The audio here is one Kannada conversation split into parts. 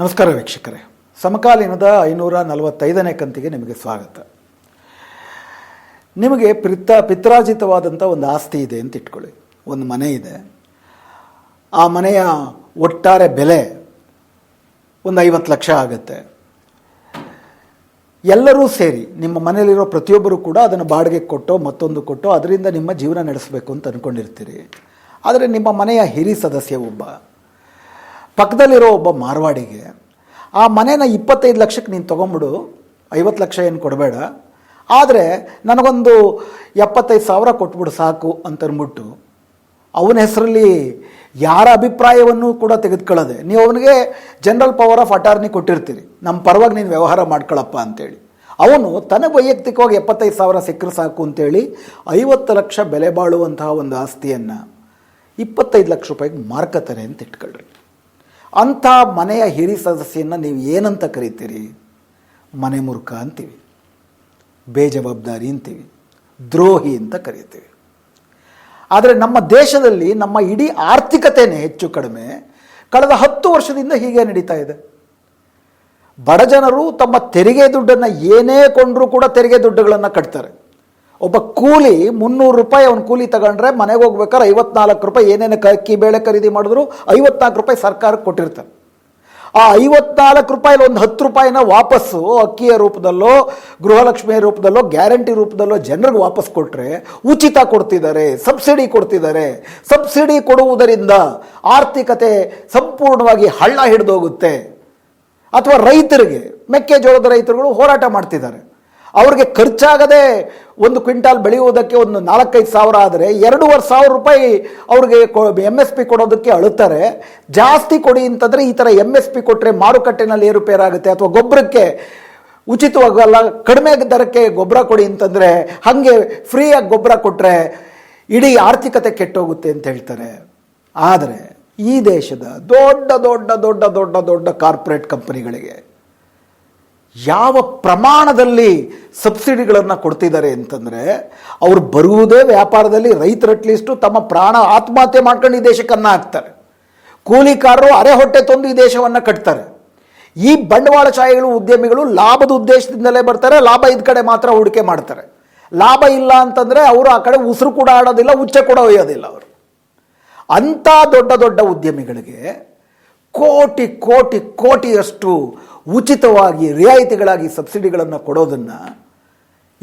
ನಮಸ್ಕಾರ ವೀಕ್ಷಕರೇ. ಸಮಕಾಲೀನದ ಐನೂರ ನಲವತ್ತೈದನೇ ಕಂತಿಗೆ ನಿಮಗೆ ಸ್ವಾಗತ. ನಿಮಗೆ ಪಿತ್ತ ಪಿತ್ರಾರ್ಜಿತವಾದಂಥ ಒಂದು ಆಸ್ತಿ ಇದೆ ಅಂತ ಇಟ್ಕೊಳ್ಳಿ. ಒಂದು ಮನೆ ಇದೆ. ಆ ಮನೆಯ ಒಟ್ಟಾರೆ ಬೆಲೆ ಒಂದು ಐವತ್ತು ಲಕ್ಷ ಆಗುತ್ತೆ. ಎಲ್ಲರೂ ಸೇರಿ ನಿಮ್ಮ ಮನೆಯಲ್ಲಿರೋ ಪ್ರತಿಯೊಬ್ಬರು ಕೂಡ ಅದನ್ನು ಬಾಡಿಗೆ ಕೊಟ್ಟೋ ಮತ್ತೊಂದು ಕೊಟ್ಟೋ ಅದರಿಂದ ನಿಮ್ಮ ಜೀವನ ನಡೆಸಬೇಕು ಅಂತ ಅಂದ್ಕೊಂಡಿರ್ತೀರಿ ಆದರೆ ನಿಮ್ಮ ಮನೆಯ ಹಿರಿ ಸದಸ್ಯ ಒಬ್ಬ. ಪಕ್ಕದಲ್ಲಿರೋ ಒಬ್ಬ ಮಾರ್ವಾಡಿಗೆ, ಆ ಮನೇನ ಇಪ್ಪತ್ತೈದು ಲಕ್ಷಕ್ಕೆ ನೀನು ತೊಗೊಂಬಿಡು, ಐವತ್ತು ಲಕ್ಷ ಏನು ಕೊಡಬೇಡ, ಆದರೆ ನನಗೊಂದು ಎಪ್ಪತ್ತೈದು ಸಾವಿರ ಕೊಟ್ಬಿಡು ಸಾಕು ಅಂತಂದ್ಬಿಟ್ಟು ಅವನ ಹೆಸರಲ್ಲಿ ಯಾರ ಅಭಿಪ್ರಾಯವನ್ನು ಕೂಡ ತೆಗೆದುಕೊಳ್ಳದೆ. ನೀವು ಅವನಿಗೆ ಜನರಲ್ ಪವರ್ ಆಫ್ ಅಟಾರ್ನಿ ಕೊಟ್ಟಿರ್ತೀರಿ ನಮ್ಮ ಪರವಾಗಿ ನೀನು ವ್ಯವಹಾರ ಮಾಡ್ಕೊಳಪ್ಪ ಅಂತೇಳಿ. ಅವನು ತನಗೆ ವೈಯಕ್ತಿಕವಾಗಿ ಎಪ್ಪತ್ತೈದು ಸಾವಿರ ಸಿಕ್ಕರೆ ಸಾಕು ಅಂತೇಳಿ ಐವತ್ತು ಲಕ್ಷ ಬೆಲೆ ಬಾಳುವಂತಹ ಒಂದು ಆಸ್ತಿಯನ್ನು ಇಪ್ಪತ್ತೈದು ಲಕ್ಷ ರೂಪಾಯಿಗೆ ಮಾರ್ಕತಾರೆ ಅಂತ ಇಟ್ಕೊಳ್ರಿ. ಅಂಥ ಮನೆಯ ಹಿರಿ ಸದಸ್ಯನ ನೀವು ಏನಂತ ಕರಿತೀರಿ? ಮನೆ ಮುರುಕ ಅಂತೀವಿ. ಬೇಜವಾಬ್ದಾರಿ ಅಂತೀವಿ. ದ್ರೋಹಿ ಅಂತ ಕರೀತೀವಿ. ಆದರೆ ನಮ್ಮ ದೇಶದಲ್ಲಿ ನಮ್ಮ ಇಡೀ ಆರ್ಥಿಕತೆಯೇ ಹೆಚ್ಚು ಕಡಿಮೆ. ಕಳೆದ ಹತ್ತು ವರ್ಷದಿಂದ ಹೀಗೆ ನಡೀತಾ ಇದೆ. ಬಡ ಜನರು ತಮ್ಮ ತೆರಿಗೆ ದುಡ್ಡನ್ನು ಏನೇ ಕೊಂಡರೂ ಕೂಡ ತೆರಿಗೆ ದುಡ್ಡುಗಳನ್ನು ಕಟ್ತಾರೆ. ಒಬ್ಬ ಕೂಲಿ ಮುನ್ನೂರು ರೂಪಾಯಿ ಅವನು ಕೂಲಿ ತಗೊಂಡ್ರೆ ಮನೆಗೆ ಹೋಗ್ಬೇಕಾದ್ರೆ ಐವತ್ನಾಲ್ಕು ರೂಪಾಯಿ ಏನೇನು ಅಕ್ಕಿ ಬೇಳೆ ಖರೀದಿ ಮಾಡಿದ್ರು ಐವತ್ನಾಲ್ಕು ರೂಪಾಯಿ ಸರ್ಕಾರಕ್ಕೆ ಕೊಟ್ಟಿರ್ತಾರೆ. ಆ ಐವತ್ನಾಲ್ಕು ರೂಪಾಯಿಲಿ ಒಂದು ಹತ್ತು ರೂಪಾಯಿನ ವಾಪಸ್ಸು ಅಕ್ಕಿಯ ರೂಪದಲ್ಲೋ ಗೃಹಲಕ್ಷ್ಮಿಯ ರೂಪದಲ್ಲೋ, ಗ್ಯಾರಂಟಿ ರೂಪದಲ್ಲೋ ಜನರಿಗೆ ವಾಪಸ್ ಕೊಟ್ಟರೆ ಉಚಿತ ಕೊಡ್ತಿದ್ದಾರೆ, ಸಬ್ಸಿಡಿ ಕೊಡ್ತಿದ್ದಾರೆ. ಸಬ್ಸಿಡಿ ಕೊಡುವುದರಿಂದ ಆರ್ಥಿಕತೆ ಸಂಪೂರ್ಣವಾಗಿ ಹಳ್ಳ ಹಿಡಿದೋಗುತ್ತೆ. ಅಥವಾ ರೈತರಿಗೆ, ಮೆಕ್ಕೆಜೋಳದ ರೈತರುಗಳು ಹೋರಾಟ ಮಾಡ್ತಿದ್ದಾರೆ. ಅವ್ರಿಗೆ ಖರ್ಚಾಗದೆ ಒಂದು ಕ್ವಿಂಟಾಲ್ ಬೆಳೆಯುವುದಕ್ಕೆ ಒಂದು ನಾಲ್ಕೈದು ಸಾವಿರ ಆದರೆ ಎರಡೂವರೆ ಸಾವಿರ ರೂಪಾಯಿ ಅವ್ರಿಗೆ ಎಂ ಎಸ್ ಪಿ ಕೊಡೋದಕ್ಕೆ ಅಳುತ್ತಾರೆ. ಜಾಸ್ತಿ ಕೊಡಿ ಅಂತಂದರೆ ಈ ಥರ ಎಂ ಎಸ್ ಪಿ ಕೊಟ್ಟರೆ ಮಾರುಕಟ್ಟೆನಲ್ಲಿ ಏರುಪೇರಾಗುತ್ತೆ ಅಥವಾ ಗೊಬ್ಬರಕ್ಕೆ ಉಚಿತವಾಗಲ್ಲ, ಕಡಿಮೆ ದರಕ್ಕೆ ಗೊಬ್ಬರ ಕೊಡಿ ಅಂತಂದರೆ ಹಾಗೆ ಫ್ರೀಯಾಗಿ ಗೊಬ್ಬರ ಕೊಟ್ಟರೆ ಇಡೀ ಆರ್ಥಿಕತೆ ಕೆಟ್ಟೋಗುತ್ತೆ ಅಂತ ಹೇಳ್ತಾರೆ. ಆದರೆ ಈ ದೇಶದ ದೊಡ್ಡ ದೊಡ್ಡ ದೊಡ್ಡ ದೊಡ್ಡ ದೊಡ್ಡ ಕಾರ್ಪೊರೇಟ್ ಕಂಪನಿಗಳಿಗೆ ಯಾವ ಪ್ರಮಾಣದಲ್ಲಿ ಸಬ್ಸಿಡಿಗಳನ್ನು ಕೊಡ್ತಿದ್ದಾರೆ ಅಂತಂದರೆ ಅವರು ಬರುವುದೇ ವ್ಯಾಪಾರದಲ್ಲಿ ರೈತರು ಅಟ್ಲೀಸ್ಟು ತಮ್ಮ ಪ್ರಾಣ ಆತ್ಮಹತ್ಯೆ ಮಾಡ್ಕೊಂಡು ಈ ದೇಶಕ್ಕನ್ನ ಹಾಕ್ತಾರೆ. ಕೂಲಿಕಾರರು ಅರೆ ಹೊಟ್ಟೆ ತಂದು ಈ ದೇಶವನ್ನು ಕಟ್ತಾರೆ. ಈ ಬಂಡವಾಳ ಬಂಡವಾಳಶಾಹಿಗಳು ಉದ್ಯಮಿಗಳು ಲಾಭದ ಉದ್ದೇಶದಿಂದಲೇ ಬರ್ತಾರೆ, ಲಾಭ ಇದ್ದ ಕಡೆ ಮಾತ್ರ ಹೂಡಿಕೆ ಮಾಡ್ತಾರೆ. ಲಾಭ ಇಲ್ಲ ಅಂತಂದರೆ ಅವರು ಆ ಕಡೆ ಉಸಿರು ಕೂಡ ಆಡೋದಿಲ್ಲ, ಉಚ್ಚೆ ಕೂಡ ಒಯ್ಯೋದಿಲ್ಲ ಅವರು. ಅಂಥ ದೊಡ್ಡ ದೊಡ್ಡ ಉದ್ಯಮಿಗಳಿಗೆ ಕೋಟಿ ಕೋಟಿ, ಕೋಟಿಯಷ್ಟು ಉಚಿತವಾಗಿ ರಿಯಾಯಿತಿಗಳಾಗಿ ಸಬ್ಸಿಡಿಗಳನ್ನು ಕೊಡೋದನ್ನು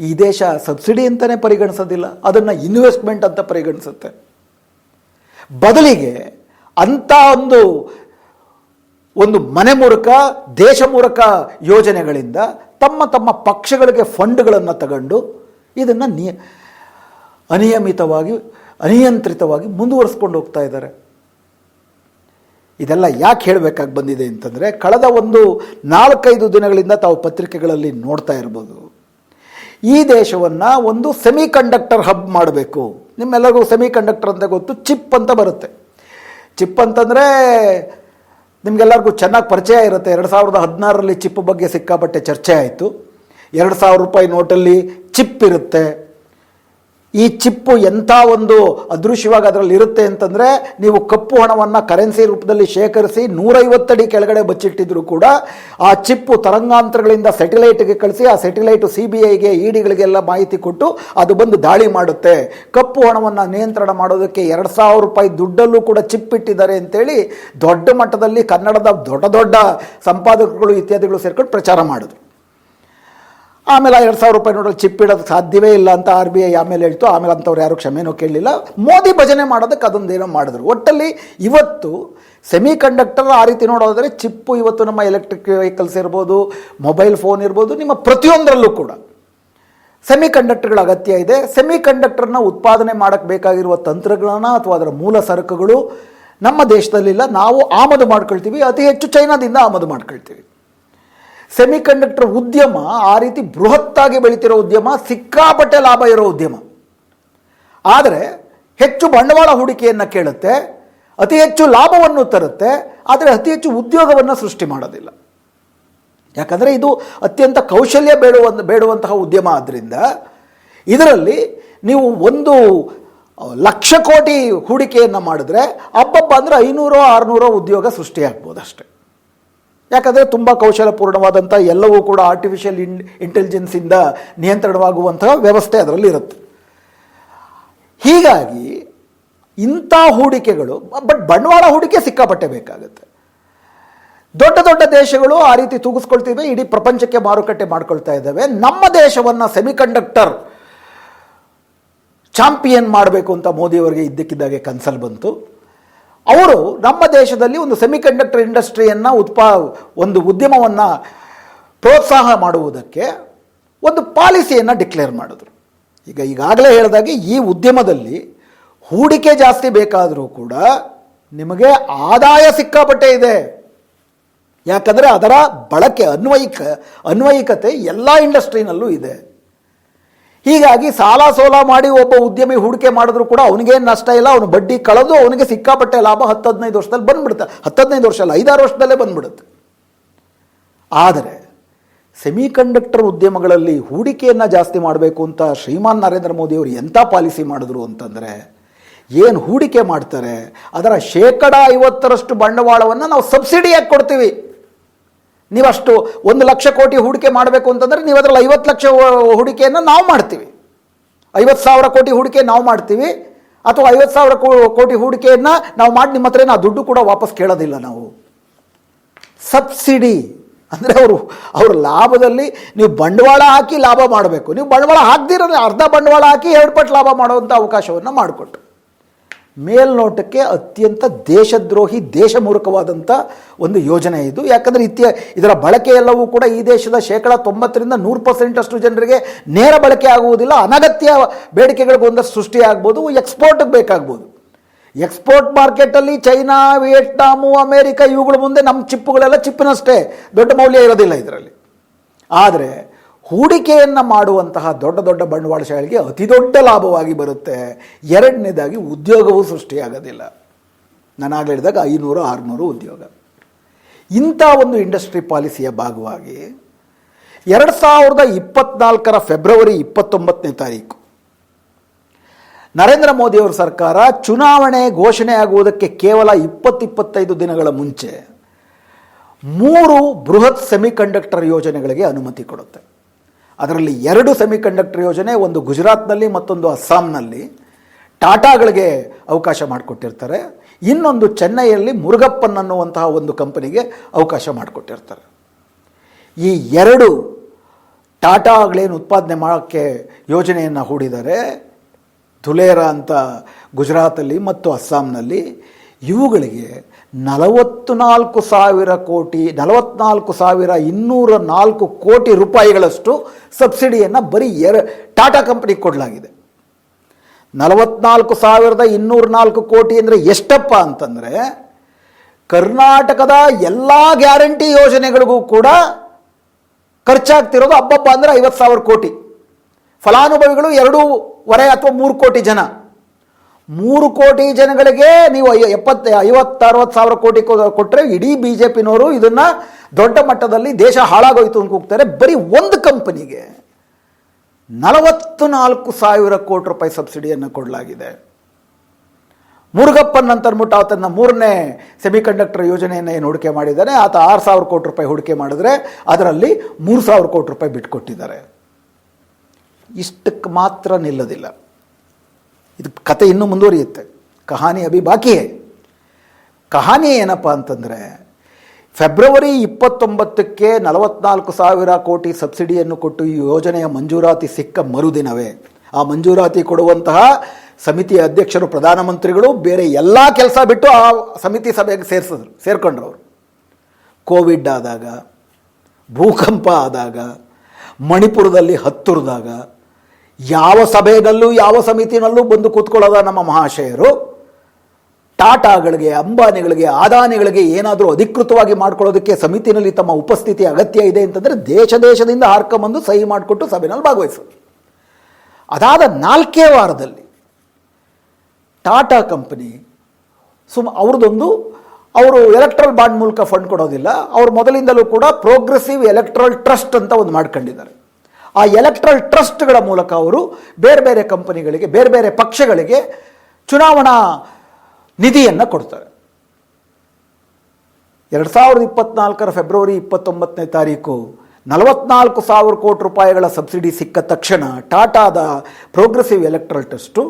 ಈ ದೇಶ ಸಬ್ಸಿಡಿ ಅಂತಲೇ ಪರಿಗಣಿಸೋದಿಲ್ಲ, ಅದನ್ನು ಇನ್ವೆಸ್ಟ್ಮೆಂಟ್ ಅಂತ ಪರಿಗಣಿಸುತ್ತೆ. ಬದಲಿಗೆ ಅಂಥ ಒಂದು ಒಂದು ಮನೆ ಮೂಲಕ ದೇಶ ಮೂಲಕ ಯೋಜನೆಗಳಿಂದ ತಮ್ಮ ತಮ್ಮ ಪಕ್ಷಗಳಿಗೆ ಫಂಡ್ಗಳನ್ನು ತಗೊಂಡು ಇದನ್ನು ನಿಯ, ಅನಿಯಮಿತವಾಗಿ, ಅನಿಯಂತ್ರಿತವಾಗಿ ಮುಂದುವರಿಸ್ಕೊಂಡು ಹೋಗ್ತಾ ಇದ್ದಾರೆ. ಇದೆಲ್ಲ ಯಾಕೆ ಹೇಳಬೇಕಾಗಿ ಬಂದಿದೆ ಅಂತಂದರೆ ಕಳೆದ ಒಂದು ನಾಲ್ಕೈದು ದಿನಗಳಿಂದ ತಾವು ಪತ್ರಿಕೆಗಳಲ್ಲಿ ನೋಡ್ತಾ ಇರ್ಬೋದು. ಈ ದೇಶವನ್ನು ಒಂದು ಸೆಮಿ ಕಂಡಕ್ಟರ್ ಹಬ್ ಮಾಡಬೇಕು. ನಿಮ್ಮೆಲ್ಲರಿಗೂ ಸೆಮಿ ಕಂಡಕ್ಟರ್ ಅಂತ ಗೊತ್ತು, ಚಿಪ್ ಅಂತ ಬರುತ್ತೆ. ಚಿಪ್ ಅಂತಂದರೆ ನಿಮಗೆಲ್ಲರಿಗೂ ಚೆನ್ನಾಗಿ ಪರಿಚಯ ಇರುತ್ತೆ. ಎರಡು ಸಾವಿರದ ಹದಿನಾರರಲ್ಲಿ ಚಿಪ್ ಬಗ್ಗೆ ಸಿಕ್ಕಾಪಟ್ಟೆ ಚರ್ಚೆ ಆಯಿತು. ಎರಡು ಸಾವಿರ ರೂಪಾಯಿ ನೋಟಲ್ಲಿ ಚಿಪ್ ಇರುತ್ತೆ. ಈ ಚಿಪ್ಪು ಎಂಥ ಒಂದು ಅದೃಶ್ಯವಾಗಿ ಅದರಲ್ಲಿ ಇರುತ್ತೆ ಅಂತಂದರೆ ನೀವು ಕಪ್ಪು ಹಣವನ್ನು ಕರೆನ್ಸಿ ರೂಪದಲ್ಲಿ ಶೇಖರಿಸಿ ನೂರೈವತ್ತಡಿ ಕೆಳಗಡೆ ಬಚ್ಚಿಟ್ಟಿದ್ರು ಕೂಡ ಆ ಚಿಪ್ಪು ತರಂಗಾಂತರಗಳಿಂದ ಸೆಟಿಲೈಟ್ಗೆ ಕಳಿಸಿ ಆ ಸೆಟಿಲೈಟು ಸಿ ಬಿ ಐಗೆ ಇಡಿಗಳಿಗೆಲ್ಲ ಮಾಹಿತಿ ಕೊಟ್ಟು ಅದು ಬಂದು ದಾಳಿ ಮಾಡುತ್ತೆ. ಕಪ್ಪು ಹಣವನ್ನು ನಿಯಂತ್ರಣ ಮಾಡೋದಕ್ಕೆ ಎರಡು ಸಾವಿರ ರೂಪಾಯಿ ದುಡ್ಡಲ್ಲೂ ಕೂಡ ಚಿಪ್ ಇಟ್ಟಿದ್ದಾರೆ ಅಂತೇಳಿ ದೊಡ್ಡ ಮಟ್ಟದಲ್ಲಿ ಕನ್ನಡದ ದೊಡ್ಡ ದೊಡ್ಡ ಸಂಪಾದಕರು ಇತ್ಯಾದಿಗಳು ಸೇರ್ಕೊಂಡು ಪ್ರಚಾರ ಮಾಡಿದ್ರು ಆಮೇಲೆ ಎರಡು ಸಾವಿರ ರೂಪಾಯಿ ನೋಡಲು ಚಿಪ್ ಇಡೋದಕ್ಕೆ ಸಾಧ್ಯವೇ ಇಲ್ಲ ಅಂತ ಆರ್ ಬಿ ಐ ಆಮೇಲೆ ಹೇಳ್ತು. ಆಮೇಲೆ ಅಂಥವ್ರು ಯಾರು ಕ್ಷಮೆನೂ ಕೇಳಲಿಲ್ಲ. ಮೋದಿ ಭಜನೆ ಮಾಡೋದಕ್ಕೆ ಅದೊಂದೇನೋ ಮಾಡಿದ್ರು. ಒಟ್ಟಲ್ಲಿ ಇವತ್ತು ಸೆಮಿ ಕಂಡಕ್ಟರ್ ಆ ರೀತಿ ನೋಡೋದಾದರೆ ಚಿಪ್ಪು ಇವತ್ತು ನಮ್ಮ ಎಲೆಕ್ಟ್ರಿಕ್ ವೆಹಿಕಲ್ಸ್ ಇರ್ಬೋದು ಮೊಬೈಲ್ ಫೋನ್ ಇರ್ಬೋದು, ನಿಮ್ಮ ಪ್ರತಿಯೊಂದರಲ್ಲೂ ಕೂಡ ಸೆಮಿ ಕಂಡಕ್ಟರ್ಗಳ ಅಗತ್ಯ ಇದೆ. ಸೆಮಿ ಕಂಡಕ್ಟರ್ನ ಉತ್ಪಾದನೆ ಮಾಡೋಕ್ಕೆ ಬೇಕಾಗಿರುವ ತಂತ್ರಜ್ಞಾನ ಅಥವಾ ಅದರ ಮೂಲ ಸರಕುಗಳು ನಮ್ಮ ದೇಶದಲ್ಲಿಲ್ಲ. ನಾವು ಆಮದು ಮಾಡ್ಕೊಳ್ತೀವಿ. ಅತಿ ಹೆಚ್ಚು ಚೈನಾದಿಂದ ಆಮದು ಮಾಡ್ಕೊಳ್ತೀವಿ. ಸೆಮಿ ಕಂಡಕ್ಟರ್ ಉದ್ಯಮ ಆ ರೀತಿ ಬೃಹತ್ತಾಗಿ ಬೆಳೀತಿರೋ ಉದ್ಯಮ, ಸಿಕ್ಕಾಪಟ್ಟೆ ಲಾಭ ಇರೋ ಉದ್ಯಮ. ಆದರೆ ಹೆಚ್ಚು ಬಂಡವಾಳ ಹೂಡಿಕೆಯನ್ನು ಕೇಳುತ್ತೆ, ಅತಿ ಹೆಚ್ಚು ಲಾಭವನ್ನು ತರುತ್ತೆ, ಆದರೆ ಅತಿ ಹೆಚ್ಚು ಉದ್ಯೋಗವನ್ನು ಸೃಷ್ಟಿ ಮಾಡೋದಿಲ್ಲ. ಯಾಕಂದರೆ ಇದು ಅತ್ಯಂತ ಕೌಶಲ್ಯ ಬೇಡುವ ಬೇಡುವಂತಹ ಉದ್ಯಮ ಆದ್ದರಿಂದ ಇದರಲ್ಲಿ ನೀವು ಒಂದು ಲಕ್ಷ ಕೋಟಿ ಹೂಡಿಕೆಯನ್ನು ಮಾಡಿದ್ರೆ ಅಬ್ಬಬ್ಬ ಅಂದರೆ ಐನೂರೋ, ಆರುನೂರೋ ಉದ್ಯೋಗ ಸೃಷ್ಟಿಯಾಗ್ಬೋದು ಅಷ್ಟೆ ಯಾಕಂದರೆ ತುಂಬ ಕೌಶಲಪೂರ್ಣವಾದಂಥ ಎಲ್ಲವೂ ಕೂಡ ಆರ್ಟಿಫಿಷಿಯಲ್ ಇನ್ ಇಂಟೆಲಿಜೆನ್ಸಿಂದ ನಿಯಂತ್ರಣವಾಗುವಂತಹ ವ್ಯವಸ್ಥೆ ಅದರಲ್ಲಿ ಇರುತ್ತೆ. ಹೀಗಾಗಿ ಇಂಥ ಹೂಡಿಕೆಗಳು, ಬಟ್ ಬಂಡವಾಳ ಹೂಡಿಕೆ ಸಿಕ್ಕಾಪಟ್ಟೆ ಬೇಕಾಗುತ್ತೆ. ದೊಡ್ಡ ದೊಡ್ಡ ದೇಶಗಳು ಆ ರೀತಿ ತೂಗಿಸ್ಕೊಳ್ತಿವೆ, ಇಡೀ ಪ್ರಪಂಚಕ್ಕೆ ಮಾರುಕಟ್ಟೆ ಮಾಡ್ಕೊಳ್ತಾ ಇದ್ದಾವೆ. ನಮ್ಮ ದೇಶವನ್ನು ಸೆಮಿಕಂಡಕ್ಟರ್ ಚಾಂಪಿಯನ್ ಮಾಡಬೇಕು ಅಂತ ಮೋದಿಯವರಿಗೆ ಇದ್ದಕ್ಕಿದ್ದಾಗೆ ಕನ್ಸಲ್ ಬಂತು. ಅವರು ನಮ್ಮ ದೇಶದಲ್ಲಿ ಒಂದು ಸೆಮಿಕಂಡಕ್ಟರ್ ಇಂಡಸ್ಟ್ರಿಯನ್ನು ಉತ್ಪಾ, ಒಂದು ಉದ್ಯಮವನ್ನು ಪ್ರೋತ್ಸಾಹ ಮಾಡುವುದಕ್ಕೆ ಒಂದು ಪಾಲಿಸಿಯನ್ನು ಡಿಕ್ಲೇರ್ ಮಾಡಿದ್ರು. ಈಗ ಈಗಾಗಲೇ ಹೇಳಿದಾಗೆ ಈ ಉದ್ಯಮದಲ್ಲಿ ಹೂಡಿಕೆ ಜಾಸ್ತಿ ಬೇಕಾದರೂ ಕೂಡ ನಿಮಗೆ ಆದಾಯ ಸಿಕ್ಕಾಪಟ್ಟೆ ಇದೆ. ಯಾಕಂದರೆ ಅದರ ಬಳಕೆ, ಅನ್ವಯಿಕ, ಅನ್ವಯಿಕತೆ ಎಲ್ಲ ಇಂಡಸ್ಟ್ರಿನಲ್ಲೂ ಇದೆ. ಹೀಗಾಗಿ ಸಾಲ ಸೋಲ ಮಾಡಿ ಒಬ್ಬ ಉದ್ಯಮಿ ಹೂಡಿಕೆ ಮಾಡಿದ್ರು ಕೂಡ ಅವನಿಗೇನು ನಷ್ಟ ಇಲ್ಲ, ಅವನು ಬಡ್ಡಿ ಕಳೆದು ಅವನಿಗೆ ಸಿಕ್ಕಾಪಟ್ಟೆ ಲಾಭ ಹತ್ತು ಹದಿನೈದು ವರ್ಷದಲ್ಲಿ ಬಂದ್ಬಿಡುತ್ತೆ. ಹತ್ತು ವರ್ಷ ಅಲ್ಲ, ಐದಾರು ವರ್ಷದಲ್ಲೇ ಬಂದ್ಬಿಡುತ್ತೆ. ಆದರೆ ಸೆಮಿಕಂಡಕ್ಟರ್ ಉದ್ಯಮಗಳಲ್ಲಿ ಹೂಡಿಕೆಯನ್ನು ಜಾಸ್ತಿ ಮಾಡಬೇಕು ಅಂತ ಶ್ರೀಮಾನ್ ನರೇಂದ್ರ ಮೋದಿ ಅವರು ಎಂಥ ಪಾಲಿಸಿ ಮಾಡಿದ್ರು ಅಂತಂದರೆ, ಏನು ಹೂಡಿಕೆ ಮಾಡ್ತಾರೆ, ಅದರ ಶೇಕಡ ಐವತ್ತರಷ್ಟು ಬಂಡವಾಳವನ್ನು ನಾವು ಸಬ್ಸಿಡಿಯಾಗಿ ಕೊಡ್ತೀವಿ. ನೀವಷ್ಟು ಒಂದು ಲಕ್ಷ ಕೋಟಿ ಹೂಡಿಕೆ ಮಾಡಬೇಕು ಅಂತಂದರೆ ನೀವು ಅದರಲ್ಲಿ ಐವತ್ತು ಲಕ್ಷ ಹೂಡಿಕೆಯನ್ನು ನಾವು ಮಾಡ್ತೀವಿ. ಐವತ್ತು ಸಾವಿರ ಕೋಟಿ ಹೂಡಿಕೆ ನಾವು ಮಾಡ್ತೀವಿ. ಅಥವಾ ಐವತ್ತು ಸಾವಿರ ಕೋಟಿ ಹೂಡಿಕೆಯನ್ನು ನಾವು ಮಾಡಿ ನಿಮ್ಮ ಹತ್ರ ನಾವು ದುಡ್ಡು ಕೂಡ ವಾಪಸ್ ಕೇಳೋದಿಲ್ಲ ನಾವು. ಸಬ್ಸಿಡಿ ಅಂದರೆ ಅವರು, ಅವ್ರ ಲಾಭದಲ್ಲಿ ನೀವು ಬಂಡವಾಳ ಹಾಕಿ ಲಾಭ ಮಾಡಬೇಕು. ನೀವು ಬಂಡವಾಳ ಹಾಕ್ದಿರೋದ್ರೆ ಅರ್ಧ ಬಂಡವಾಳ ಹಾಕಿ ಎರಡು ಪಟ್ಟು ಲಾಭ ಮಾಡುವಂಥ ಅವಕಾಶವನ್ನು ಮಾಡಿಕೊಟ್ಟು ಮೇಲ್ನೋಟಕ್ಕೆ ಅತ್ಯಂತ ದೇಶದ್ರೋಹಿ ದೇಶಮೂರಕವಾದಂಥ ಒಂದು ಯೋಜನೆ ಇದು. ಯಾಕಂದರೆ ಇತ್ಯ, ಇದರ ಬಳಕೆ ಎಲ್ಲವೂ ಕೂಡ ಈ ದೇಶದ ಶೇಕಡ ತೊಂಬತ್ತರಿಂದ ನೂರು ಪರ್ಸೆಂಟಷ್ಟು ಜನರಿಗೆ ನೇರ ಬಳಕೆ ಆಗುವುದಿಲ್ಲ. ಅನಗತ್ಯ ಬೇಡಿಕೆಗಳಿಗೆ ಒಂದಷ್ಟು ಸೃಷ್ಟಿಯಾಗ್ಬೋದು ಎಕ್ಸ್ಪೋರ್ಟ್ಗೆ ಬೇಕಾಗ್ಬೋದು. ಎಕ್ಸ್ಪೋರ್ಟ್ ಮಾರ್ಕೆಟಲ್ಲಿ ಚೈನಾ, ವಿಯೆಟ್ನಾಮು, ಅಮೇರಿಕಾ ಇವುಗಳ ಮುಂದೆ ನಮ್ಮ ಚಿಪ್ಪುಗಳೆಲ್ಲ ಚಿಪ್ಪಿನಷ್ಟೇ. ದೊಡ್ಡ ಮೌಲ್ಯ ಇರೋದಿಲ್ಲ ಇದರಲ್ಲಿ. ಆದರೆ ಹೂಡಿಕೆಯನ್ನು ಮಾಡುವಂತಹ ದೊಡ್ಡ ದೊಡ್ಡ ಬಂಡವಾಳಶಾಲಿಗೆ ಅತಿ ದೊಡ್ಡ ಲಾಭವಾಗಿ ಬರುತ್ತೆ. ಎರಡನೇದಾಗಿ ಉದ್ಯೋಗವೂ ಸೃಷ್ಟಿಯಾಗೋದಿಲ್ಲ. ನಾನು ಹೇಳಿದಾಗ ಐನೂರು, ಆರುನೂರು ಉದ್ಯೋಗ. ಇಂಥ ಒಂದು ಇಂಡಸ್ಟ್ರಿ ಪಾಲಿಸಿಯ ಭಾಗವಾಗಿ ಎರಡು ಸಾವಿರದ ಇಪ್ಪತ್ನಾಲ್ಕರ ಫೆಬ್ರವರಿ ಇಪ್ಪತ್ತೊಂಬತ್ತನೇ ತಾರೀಕು ನರೇಂದ್ರ ಮೋದಿಯವರ ಸರ್ಕಾರ ಚುನಾವಣೆ ಘೋಷಣೆ ಆಗುವುದಕ್ಕೆ ಕೇವಲ ಇಪ್ಪತ್ತಿಪ್ಪತ್ತೈದು ದಿನಗಳ ಮುಂಚೆ ಮೂರು ಬೃಹತ್ ಸೆಮಿಕಂಡಕ್ಟರ್ ಯೋಜನೆಗಳಿಗೆ ಅನುಮತಿ ಕೊಡುತ್ತೆ. ಅದರಲ್ಲಿ ಎರಡು ಸೆಮಿಕಂಡಕ್ಟರ್ ಯೋಜನೆ, ಒಂದು ಗುಜರಾತ್ನಲ್ಲಿ, ಮತ್ತೊಂದು ಅಸ್ಸಾಂನಲ್ಲಿ. ಟಾಟಾಗಳಿಗೆ ಅವಕಾಶ ಮಾಡಿಕೊಟ್ಟಿರ್ತಾರೆ. ಇನ್ನೊಂದು ಚೆನ್ನೈಯಲ್ಲಿ ಮುರುಗಪ್ಪನ್ ಅನ್ನುವಂತಹ ಒಂದು ಕಂಪನಿಗೆ ಅವಕಾಶ ಮಾಡಿಕೊಟ್ಟಿರ್ತಾರೆ. ಈ ಎರಡು ಟಾಟಾಗಳೇನು ಉತ್ಪಾದನೆ ಮಾಡೋಕ್ಕೆ ಯೋಜನೆಯನ್ನು ಹೂಡಿದರೆ ಧುಲೇರ ಅಂತ ಗುಜರಾತಲ್ಲಿ ಮತ್ತು ಅಸ್ಸಾಂನಲ್ಲಿ. ಇವುಗಳಿಗೆ ನಲವತ್ತು ನಾಲ್ಕು ಸಾವಿರ ಕೋಟಿ, ನಲವತ್ನಾಲ್ಕು ಸಾವಿರ ಇನ್ನೂರ ನಾಲ್ಕು ಕೋಟಿ ರೂಪಾಯಿಗಳಷ್ಟು ಸಬ್ಸಿಡಿಯನ್ನು ಬರೀ ಎರ ಟಾಟಾ ಕಂಪ್ನಿಗೆ ಕೊಡಲಾಗಿದೆ. ನಲವತ್ನಾಲ್ಕು ಸಾವಿರದ ಇನ್ನೂರ ನಾಲ್ಕು ಕೋಟಿ ಅಂದರೆ ಎಷ್ಟಪ್ಪ ಅಂತಂದರೆ ಕರ್ನಾಟಕದ ಎಲ್ಲ ಗ್ಯಾರಂಟಿ ಯೋಜನೆಗಳಿಗೂ ಕೂಡ ಖರ್ಚಾಗ್ತಿರೋದು ಹಬ್ಬಬ್ಬ ಅಂದರೆ ಐವತ್ತು ಸಾವಿರ ಕೋಟಿ. ಫಲಾನುಭವಿಗಳು ಎರಡೂವರೆ ಅಥವಾ ಮೂರು ಕೋಟಿ ಜನ. ಮೂರು ಕೋಟಿ ಜನಗಳಿಗೆ ನೀವು ಎಪ್ಪತ್ತು ಐವತ್ತು, ಅರವತ್ತು ಸಾವಿರ ಕೋಟಿ ಕೊಟ್ಟರೆ ಇಡೀ ಬಿ ಜೆ ಪಿನವರು ಇದನ್ನು ದೊಡ್ಡ ಮಟ್ಟದಲ್ಲಿ ದೇಶ ಹಾಳಾಗೋಯ್ತು ಅಂತ ಹೋಗ್ತಾರೆ. ಬರೀ ಒಂದು ಕಂಪನಿಗೆ ನಲವತ್ತು ನಾಲ್ಕು ಸಾವಿರ ಕೋಟಿ ರೂಪಾಯಿ ಸಬ್ಸಿಡಿಯನ್ನು ಕೊಡಲಾಗಿದೆ. ಮುರುಗಪ್ಪನ್ ಅಂತ ಅಂದ್ಬಿಟ್ಟು ಆತನ ಮೂರನೇ ಸೆಮಿಕಂಡಕ್ಟರ್ ಯೋಜನೆಯನ್ನು ಏನು ಹೂಡಿಕೆ ಮಾಡಿದ್ದಾನೆ ಆತ ಆರು ಸಾವಿರ ಕೋಟಿ ರೂಪಾಯಿ ಹೂಡಿಕೆ ಮಾಡಿದ್ರೆ ಅದರಲ್ಲಿ ಮೂರು ಸಾವಿರ ಕೋಟಿ ರೂಪಾಯಿ ಬಿಟ್ಕೊಟ್ಟಿದ್ದಾರೆ. ಇಷ್ಟಕ್ಕೆ ಮಾತ್ರ ನಿಲ್ಲೋದಿಲ್ಲ. ಇದು ಕತೆ ಇನ್ನೂ ಮುಂದುವರಿಯುತ್ತೆ. ಕಹಾನಿ ಅಭಿ ಬಾಕಿಯೇ ಕಹಾನಿ ಏನಪ್ಪ ಅಂತಂದರೆ, ಫೆಬ್ರವರಿ ಇಪ್ಪತ್ತೊಂಬತ್ತಕ್ಕೆ ನಲವತ್ನಾಲ್ಕು ಸಾವಿರ ಕೋಟಿ ಸಬ್ಸಿಡಿಯನ್ನು ಕೊಟ್ಟು ಈ ಯೋಜನೆಯ ಮಂಜೂರಾತಿ ಸಿಕ್ಕ ಮರುದಿನವೇ. ಆ ಮಂಜೂರಾತಿ ಕೊಡುವಂತಹ ಸಮಿತಿಯ ಅಧ್ಯಕ್ಷರು ಪ್ರಧಾನಮಂತ್ರಿಗಳು ಬೇರೆ ಎಲ್ಲ ಕೆಲಸ ಬಿಟ್ಟು ಆ ಸಮಿತಿ ಸಭೆಗೆ ಸೇರಿಸಿದ್ರು, ಸೇರ್ಕೊಂಡ್ರು ಅವರು. ಕೋವಿಡ್ ಆದಾಗ, ಭೂಕಂಪ ಆದಾಗ, ಮಣಿಪುರದಲ್ಲಿ ಹತ್ತುರಿದಾಗ ಯಾವ ಸಭೆಯಲ್ಲೂ, ಯಾವ ಸಮಿತಿನಲ್ಲೂ ಬಂದು ಕೂತ್ಕೊಳ್ಳೋದ ನಮ್ಮ ಮಹಾಶಯರು. ಟಾಟಾಗಳಿಗೆ, ಅಂಬಾನಿಗಳಿಗೆ ಆದಾನಿಗಳಿಗೆ ಏನಾದರೂ ಅಧಿಕೃತವಾಗಿ ಮಾಡ್ಕೊಳ್ಳೋದಕ್ಕೆ ಸಮಿತಿನಲ್ಲಿ ತಮ್ಮ ಉಪಸ್ಥಿತಿ ಅಗತ್ಯ ಇದೆ ಅಂತಂದರೆ ದೇಶ ದೇಶದಿಂದ ಹಾರ್ಕೊಂಬಂದು ಸಹಿ ಮಾಡಿಕೊಟ್ಟು ಸಭೆಯಲ್ಲಿ ಭಾಗವಹಿಸು ಅದಾದ ನಾಲ್ಕೇ ವಾರದಲ್ಲಿ ಟಾಟಾ ಕಂಪನಿ ಸುಮ್ ಅವ್ರದ್ದೊಂದು, ಅವರು ಎಲೆಕ್ಟ್ರಲ್ ಬಾಂಡ್ ಮೂಲಕ ಫಂಡ್ ಕೊಡೋದಿಲ್ಲ, ಅವ್ರು ಮೊದಲಿಂದಲೂ ಕೂಡ ಪ್ರೋಗ್ರೆಸಿವ್ ಎಲೆಕ್ಟ್ರಲ್ ಟ್ರಸ್ಟ್ ಅಂತ ಒಂದು ಮಾಡ್ಕೊಂಡಿದ್ದಾರೆ. ಆ ಎಲೆಕ್ಟ್ರಲ್ ಟ್ರಸ್ಟ್ಗಳ ಮೂಲಕ ಅವರು ಬೇರೆ ಬೇರೆ ಕಂಪನಿಗಳಿಗೆ, ಬೇರೆ ಬೇರೆ ಪಕ್ಷಗಳಿಗೆ ಚುನಾವಣಾ ನಿಧಿಯನ್ನು ಕೊಡ್ತಾರೆ. ಎರಡು ಸಾವಿರದ ಇಪ್ಪತ್ನಾಲ್ಕರ ಫೆಬ್ರವರಿ ಇಪ್ಪತ್ತೊಂಬತ್ತನೇ ತಾರೀಕು ನಲವತ್ನಾಲ್ಕು ಸಾವಿರ ಕೋಟಿ ರೂಪಾಯಿಗಳ ಸಬ್ಸಿಡಿ ಸಿಕ್ಕ ತಕ್ಷಣ ಟಾಟಾದ ಪ್ರೋಗ್ರೆಸಿವ್ ಎಲೆಕ್ಟ್ರಲ್ ಟ್ರಸ್ಟು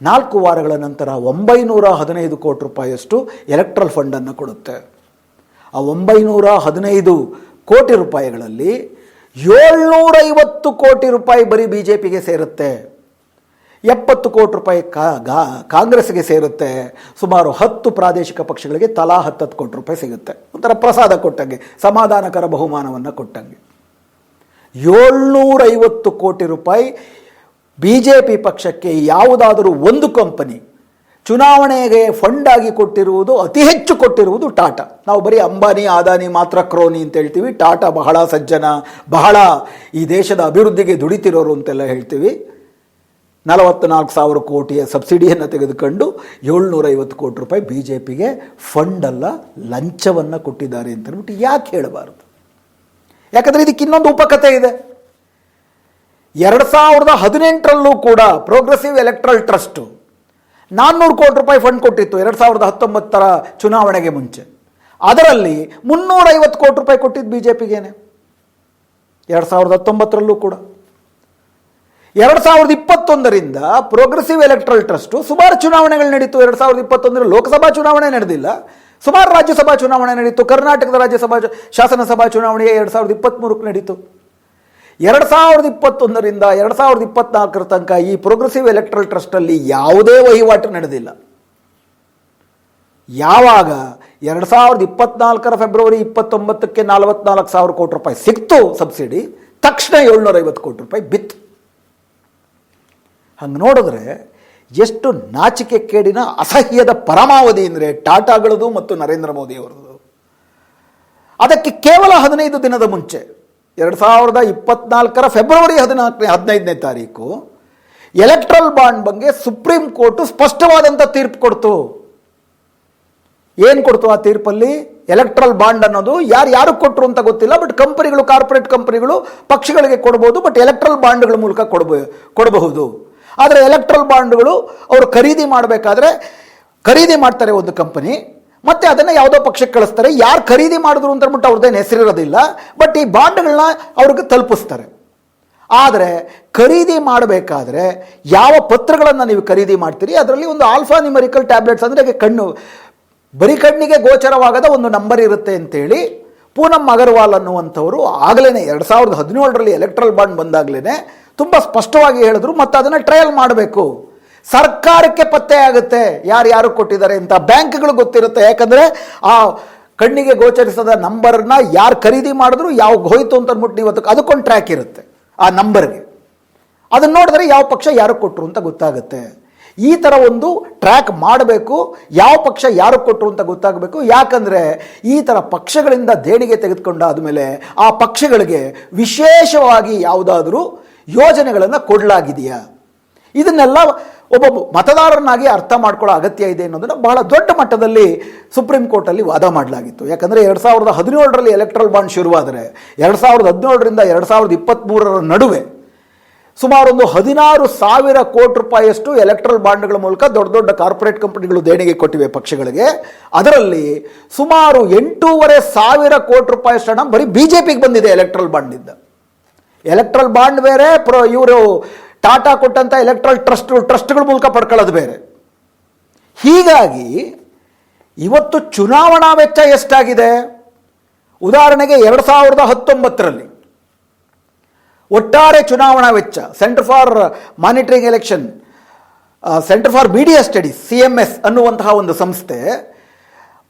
ನಾಲ್ಕು ವಾರಗಳ ನಂತರ ಒಂಬೈನೂರ ಹದಿನೈದು ಕೋಟಿ ರೂಪಾಯಿಯಷ್ಟು ಎಲೆಕ್ಟ್ರಲ್ ಫಂಡನ್ನು ಕೊಡುತ್ತೆ. ಆ ಒಂಬೈನೂರ ಹದಿನೈದು ಕೋಟಿ ರೂಪಾಯಿಗಳಲ್ಲಿ ಏಳ್ನೂರೈವತ್ತು ಕೋಟಿ ರೂಪಾಯಿ ಬರೀ ಬಿ ಜೆ ಪಿಗೆ ಸೇರುತ್ತೆ. ಎಪ್ಪತ್ತು ಕೋಟಿ ರೂಪಾಯಿ ಕಾಂಗ್ರೆಸ್ಗೆ ಸೇರುತ್ತೆ. ಸುಮಾರು ಹತ್ತು ಪ್ರಾದೇಶಿಕ ಪಕ್ಷಗಳಿಗೆ ತಲಾ ಹತ್ತತ್ತು ಕೋಟಿ ರೂಪಾಯಿ ಸಿಗುತ್ತೆ. ಒಂಥರ ಪ್ರಸಾದ ಕೊಟ್ಟಂಗೆ, ಸಮಾಧಾನಕರ ಬಹುಮಾನವನ್ನು ಕೊಟ್ಟಂಗೆ. ಏಳ್ನೂರೈವತ್ತು ಕೋಟಿ ರೂಪಾಯಿ ಬಿ ಜೆ ಪಿ ಪಕ್ಷಕ್ಕೆ ಯಾವುದಾದರೂ ಒಂದು ಕಂಪನಿ ಚುನಾವಣೆಗೆ ಫಂಡ್ ಆಗಿ ಕೊಟ್ಟಿರುವುದು, ಅತಿ ಹೆಚ್ಚು ಕೊಟ್ಟಿರುವುದು ಟಾಟಾ. ನಾವು ಬರೀ ಅಂಬಾನಿ, ಅದಾನಿ ಮಾತ್ರ ಕ್ರೋನಿ ಅಂತ ಹೇಳ್ತೀವಿ. ಟಾಟಾ ಬಹಳ ಸಜ್ಜನ, ಬಹಳ ಈ ದೇಶದ ಅಭಿವೃದ್ಧಿಗೆ ದುಡಿತಿರೋರು ಅಂತೆಲ್ಲ ಹೇಳ್ತೀವಿ. ನಲವತ್ತ್ನಾಲ್ಕು ಸಾವಿರ ಕೋಟಿಯ ಸಬ್ಸಿಡಿಯನ್ನು ತೆಗೆದುಕೊಂಡು ಏಳ್ನೂರೈವತ್ತು ಕೋಟಿ ರೂಪಾಯಿ ಬಿ ಜೆ ಪಿಗೆ ಫಂಡಲ್ಲ ಲಂಚವನ್ನು ಕೊಟ್ಟಿದ್ದಾರೆ ಅಂತ ಯಾಕೆ ಹೇಳಬಾರ್ದು? ಯಾಕಂದರೆ ಇದಕ್ಕೆ ಇನ್ನೊಂದು ಉಪಕಥೆ ಇದೆ. ಎರಡು ಸಾವಿರದ ಹದಿನೆಂಟರಲ್ಲೂ ಕೂಡ ಪ್ರೋಗ್ರೆಸಿವ್ ಎಲೆಕ್ಟ್ರಲ್ ಟ್ರಸ್ಟು ನಾನ್ನೂರು ಕೋಟಿ ರೂಪಾಯಿ ಫಂಡ್ ಕೊಟ್ಟಿತ್ತು ಎರಡು ಸಾವಿರದ ಹತ್ತೊಂಬತ್ತರ ಚುನಾವಣೆಗೆ ಮುಂಚೆ. ಅದರಲ್ಲಿ ಮುನ್ನೂರೈವತ್ತು ಕೋಟಿ ರೂಪಾಯಿ ಕೊಟ್ಟಿದ್ದು ಬಿ ಜೆ ಪಿಗೇನೆ ಎರಡು ಸಾವಿರದ ಹತ್ತೊಂಬತ್ತರಲ್ಲೂ ಕೂಡ. ಎರಡು ಸಾವಿರದ ಇಪ್ಪತ್ತೊಂದರಿಂದ ಪ್ರೋಗ್ರೆಸಿವ್ ಎಲೆಕ್ಟ್ರಲ್ ಟ್ರಸ್ಟು ಸುಮಾರು ಚುನಾವಣೆಗಳು ನಡೀತು. ಎರಡು ಸಾವಿರದ ಇಪ್ಪತ್ತೊಂದರ ಲೋಕಸಭಾ ಚುನಾವಣೆ ನಡೆದಿಲ್ಲ. ಸುಮಾರು ರಾಜ್ಯಸಭಾ ಚುನಾವಣೆ ನಡೀತು. ಕರ್ನಾಟಕದ ರಾಜ್ಯಸಭಾ, ಶಾಸನಸಭಾ ಚುನಾವಣೆ ಎರಡು ಸಾವಿರದ ಇಪ್ಪತ್ತ್ಮೂರಕ್ಕೆ ನಡೀತು. ಎರಡು ಸಾವಿರದ ಇಪ್ಪತ್ತೊಂದರಿಂದ ಎರಡು ಸಾವಿರದ ಇಪ್ಪತ್ನಾಲ್ಕರ ತನಕ ಈ ಪ್ರೋಗ್ರೆಸಿವ್ ಎಲೆಕ್ಟ್ರಲ್ ಟ್ರಸ್ಟಲ್ಲಿ ಯಾವುದೇ ವಹಿವಾಟು ನಡೆದಿಲ್ಲ. ಯಾವಾಗ? ಎರಡು ಸಾವಿರದ ಇಪ್ಪತ್ನಾಲ್ಕರ ಫೆಬ್ರವರಿ ಇಪ್ಪತ್ತೊಂಬತ್ತಕ್ಕೆ ನಲವತ್ನಾಲ್ಕು ಸಾವಿರ ಕೋಟಿ ರೂಪಾಯಿ ಸಿಕ್ತು ಸಬ್ಸಿಡಿ, ತಕ್ಷಣ ಏಳ್ನೂರೈವತ್ತು ಕೋಟಿ ರೂಪಾಯಿ ಬಿತ್ತು. ಹಂಗೆ ನೋಡಿದ್ರೆ ಎಷ್ಟು ನಾಚಿಕೆ ಕೇಡಿನ ಅಸಹ್ಯದ ಪರಮಾವಧಿ ಅಂದರೆ ಟಾಟಾಗಳದು ಮತ್ತು ನರೇಂದ್ರ ಮೋದಿಯವರದು. ಅದಕ್ಕೆ ಕೇವಲ ಹದಿನೈದು ದಿನದ ಮುಂಚೆ ಎರಡು ಸಾವಿರದ ಇಪ್ಪತ್ನಾಲ್ಕರ ಫೆಬ್ರವರಿ ಹದಿನಾಲ್ಕನೇ, ಹದಿನೈದನೇ ತಾರೀಕು ಎಲೆಕ್ಟ್ರಲ್ ಬಾಂಡ್ ಬಗ್ಗೆ ಸುಪ್ರೀಂ ಕೋರ್ಟು ಸ್ಪಷ್ಟವಾದಂಥ ತೀರ್ಪು ಕೊಡ್ತು. ಏನು ಕೊಡ್ತು ಆ ತೀರ್ಪಲ್ಲಿ? ಎಲೆಕ್ಟ್ರಲ್ ಬಾಂಡ್ ಅನ್ನೋದು ಯಾರು ಯಾರು ಕೊಟ್ಟರು ಅಂತ ಗೊತ್ತಿಲ್ಲ, ಬಟ್ ಕಂಪನಿಗಳು, ಕಾರ್ಪೊರೇಟ್ ಕಂಪನಿಗಳು ಪಕ್ಷಗಳಿಗೆ ಕೊಡ್ಬೋದು, ಬಟ್ ಎಲೆಕ್ಟ್ರಲ್ ಬಾಂಡ್ಗಳ ಮೂಲಕ ಕೊಡಬ, ಕೊಡಬಹುದು. ಆದರೆ ಎಲೆಕ್ಟ್ರಲ್ ಬಾಂಡ್ಗಳು ಅವರು ಖರೀದಿ ಮಾಡಬೇಕಾದ್ರೆ, ಖರೀದಿ ಮಾಡ್ತಾರೆ ಒಂದು ಕಂಪನಿ. ಮತ್ತೆ ಅದನ್ನು ಯಾವುದೋ ಪಕ್ಷಕ್ಕೆ ಕಳಿಸ್ತಾರೆ. ಯಾರು ಖರೀದಿ ಮಾಡಿದ್ರು ಅಂತ ಅಂದ್ಬಿಟ್ಟು ಅವ್ರದ್ದೇನು ಹೆಸರಿರೋದಿಲ್ಲ. ಬಟ್ ಈ ಬಾಂಡ್ಗಳನ್ನ ಅವ್ರಿಗೆ ತಲುಪಿಸ್ತಾರೆ. ಆದರೆ ಖರೀದಿ ಮಾಡಬೇಕಾದ್ರೆ ಯಾವ ಪತ್ರಗಳನ್ನು ನೀವು ಖರೀದಿ ಮಾಡ್ತೀರಿ? ಅದರಲ್ಲಿ ಒಂದು ಆಲ್ಫಾ ನಿಮರಿಕಲ್ ಟ್ಯಾಬ್ಲೆಟ್ಸ್ ಅಂದರೆ ಕಣ್ಣು, ಬರೀ ಕಣ್ಣಿಗೆ ಗೋಚರವಾಗದ ಒಂದು ನಂಬರ್ ಇರುತ್ತೆ ಅಂತೇಳಿ ಪೂನಂ ಅಗರ್ವಾಲ್ ಅನ್ನುವಂಥವರು ಆಗಲೇ ಎರಡು ಸಾವಿರದ ಹದಿನೇಳರಲ್ಲಿ ಎಲೆಕ್ಟ್ರಲ್ ಬಾಂಡ್ ಬಂದಾಗಲೇ ತುಂಬ ಸ್ಪಷ್ಟವಾಗಿ ಹೇಳಿದ್ರು. ಮತ್ತು ಅದನ್ನು ಟ್ರಯಲ್ ಮಾಡಬೇಕು. ಸರ್ಕಾರಕ್ಕೆ ಪತ್ತೆ ಆಗುತ್ತೆ ಯಾರು ಯಾರು ಕೊಟ್ಟಿದ್ದಾರೆ ಅಂತ. ಬ್ಯಾಂಕ್ಗಳು ಗೊತ್ತಿರುತ್ತೆ, ಯಾಕಂದರೆ ಆ ಕಣ್ಣಿಗೆ ಗೋಚರಿಸದ ನಂಬರ್ನ ಯಾರು ಖರೀದಿ ಮಾಡಿದ್ರು, ಯಾವ ಹೋಯ್ತು ಅಂತ ಅಂದ್ಬಿಟ್ಟು ನೀವು ಅದಕ್ಕೆ ಅದಕ್ಕೊಂದು ಟ್ರ್ಯಾಕ್ ಇರುತ್ತೆ, ಆ ನಂಬರ್ಗೆ. ಅದನ್ನ ನೋಡಿದ್ರೆ ಯಾವ ಪಕ್ಷ ಯಾರು ಕೊಟ್ಟರು ಅಂತ ಗೊತ್ತಾಗುತ್ತೆ. ಈ ಥರ ಒಂದು ಟ್ರ್ಯಾಕ್ ಮಾಡಬೇಕು, ಯಾವ ಪಕ್ಷ ಯಾರು ಕೊಟ್ಟರು ಅಂತ ಗೊತ್ತಾಗಬೇಕು. ಯಾಕಂದರೆ ಈ ಥರ ಪಕ್ಷಗಳಿಂದ ದೇಣಿಗೆ ತೆಗೆದುಕೊಂಡಾದ ಮೇಲೆ ಆ ಪಕ್ಷಗಳಿಗೆ ವಿಶೇಷವಾಗಿ ಯಾವುದಾದ್ರೂ ಯೋಜನೆಗಳನ್ನು ಕೊಡಲಾಗಿದೆಯಾ? ಇದನ್ನೆಲ್ಲ ಒಬ್ಬ ಮತದಾರನಾಗಿ ಅರ್ಥ ಮಾಡ್ಕೊಳ್ಳೋ ಅಗತ್ಯ ಇದೆ ಅನ್ನೋದನ್ನು ಬಹಳ ದೊಡ್ಡ ಮಟ್ಟದಲ್ಲಿ ಸುಪ್ರೀಂ ಕೋರ್ಟಲ್ಲಿ ವಾದ ಮಾಡಲಾಗಿತ್ತು. ಯಾಕಂದರೆ ಎರಡು ಸಾವಿರದ ಹದಿನೇಳರಲ್ಲಿ ಎಲೆಕ್ಟ್ರಲ್ ಬಾಂಡ್ ಶುರುವಾದರೆ, ಎರಡು ಸಾವಿರದ ಹದಿನೇಳರಿಂದ ಎರಡು ಸಾವಿರದ ಇಪ್ಪತ್ತ್ಮೂರರ ನಡುವೆ ಸುಮಾರು ಒಂದು ಹದಿನಾರು ಸಾವಿರ ಕೋಟಿ ರೂಪಾಯಿಯಷ್ಟು ಎಲೆಕ್ಟ್ರಲ್ ಬಾಂಡ್ಗಳ ಮೂಲಕ ದೊಡ್ಡ ದೊಡ್ಡ ಕಾರ್ಪೊರೇಟ್ ಕಂಪನಿಗಳು ದೇಣಿಗೆ ಕೊಟ್ಟಿವೆ ಪಕ್ಷಗಳಿಗೆ. ಅದರಲ್ಲಿ ಸುಮಾರು ಎಂಟೂವರೆ ಸಾವಿರ ಕೋಟಿ ರೂಪಾಯಿಯಷ್ಟು ಹಣ ಬರೀ ಬಿ ಜೆ ಪಿಗೆ ಬಂದಿದೆ ಎಲೆಕ್ಟ್ರಲ್ ಬಾಂಡಿಂದ ಎಲೆಕ್ಟ್ರಲ್ ಬಾಂಡ್ ಬೇರೆ, ಪ್ರ ಇವರು ಟಾಟಾ ಕೊಟ್ಟಂಥ ಎಲೆಕ್ಟ್ರಲ್ ಟ್ರಸ್ಟ್ ಟ್ರಸ್ಟ್ಗಳ ಮೂಲಕ ಪಡ್ಕೊಳ್ಳೋದು ಬೇರೆ. ಹೀಗಾಗಿ ಇವತ್ತು ಚುನಾವಣಾ ವೆಚ್ಚ ಎಷ್ಟಾಗಿದೆ? ಉದಾಹರಣೆಗೆ ಎರಡು ಸಾವಿರದ ಹತ್ತೊಂಬತ್ತರಲ್ಲಿ ಒಟ್ಟಾರೆ ಚುನಾವಣಾ ವೆಚ್ಚ Centre for Monitoring Election Centre for Media Studies C M S ಅನ್ನುವಂತಹ ಒಂದು ಸಂಸ್ಥೆ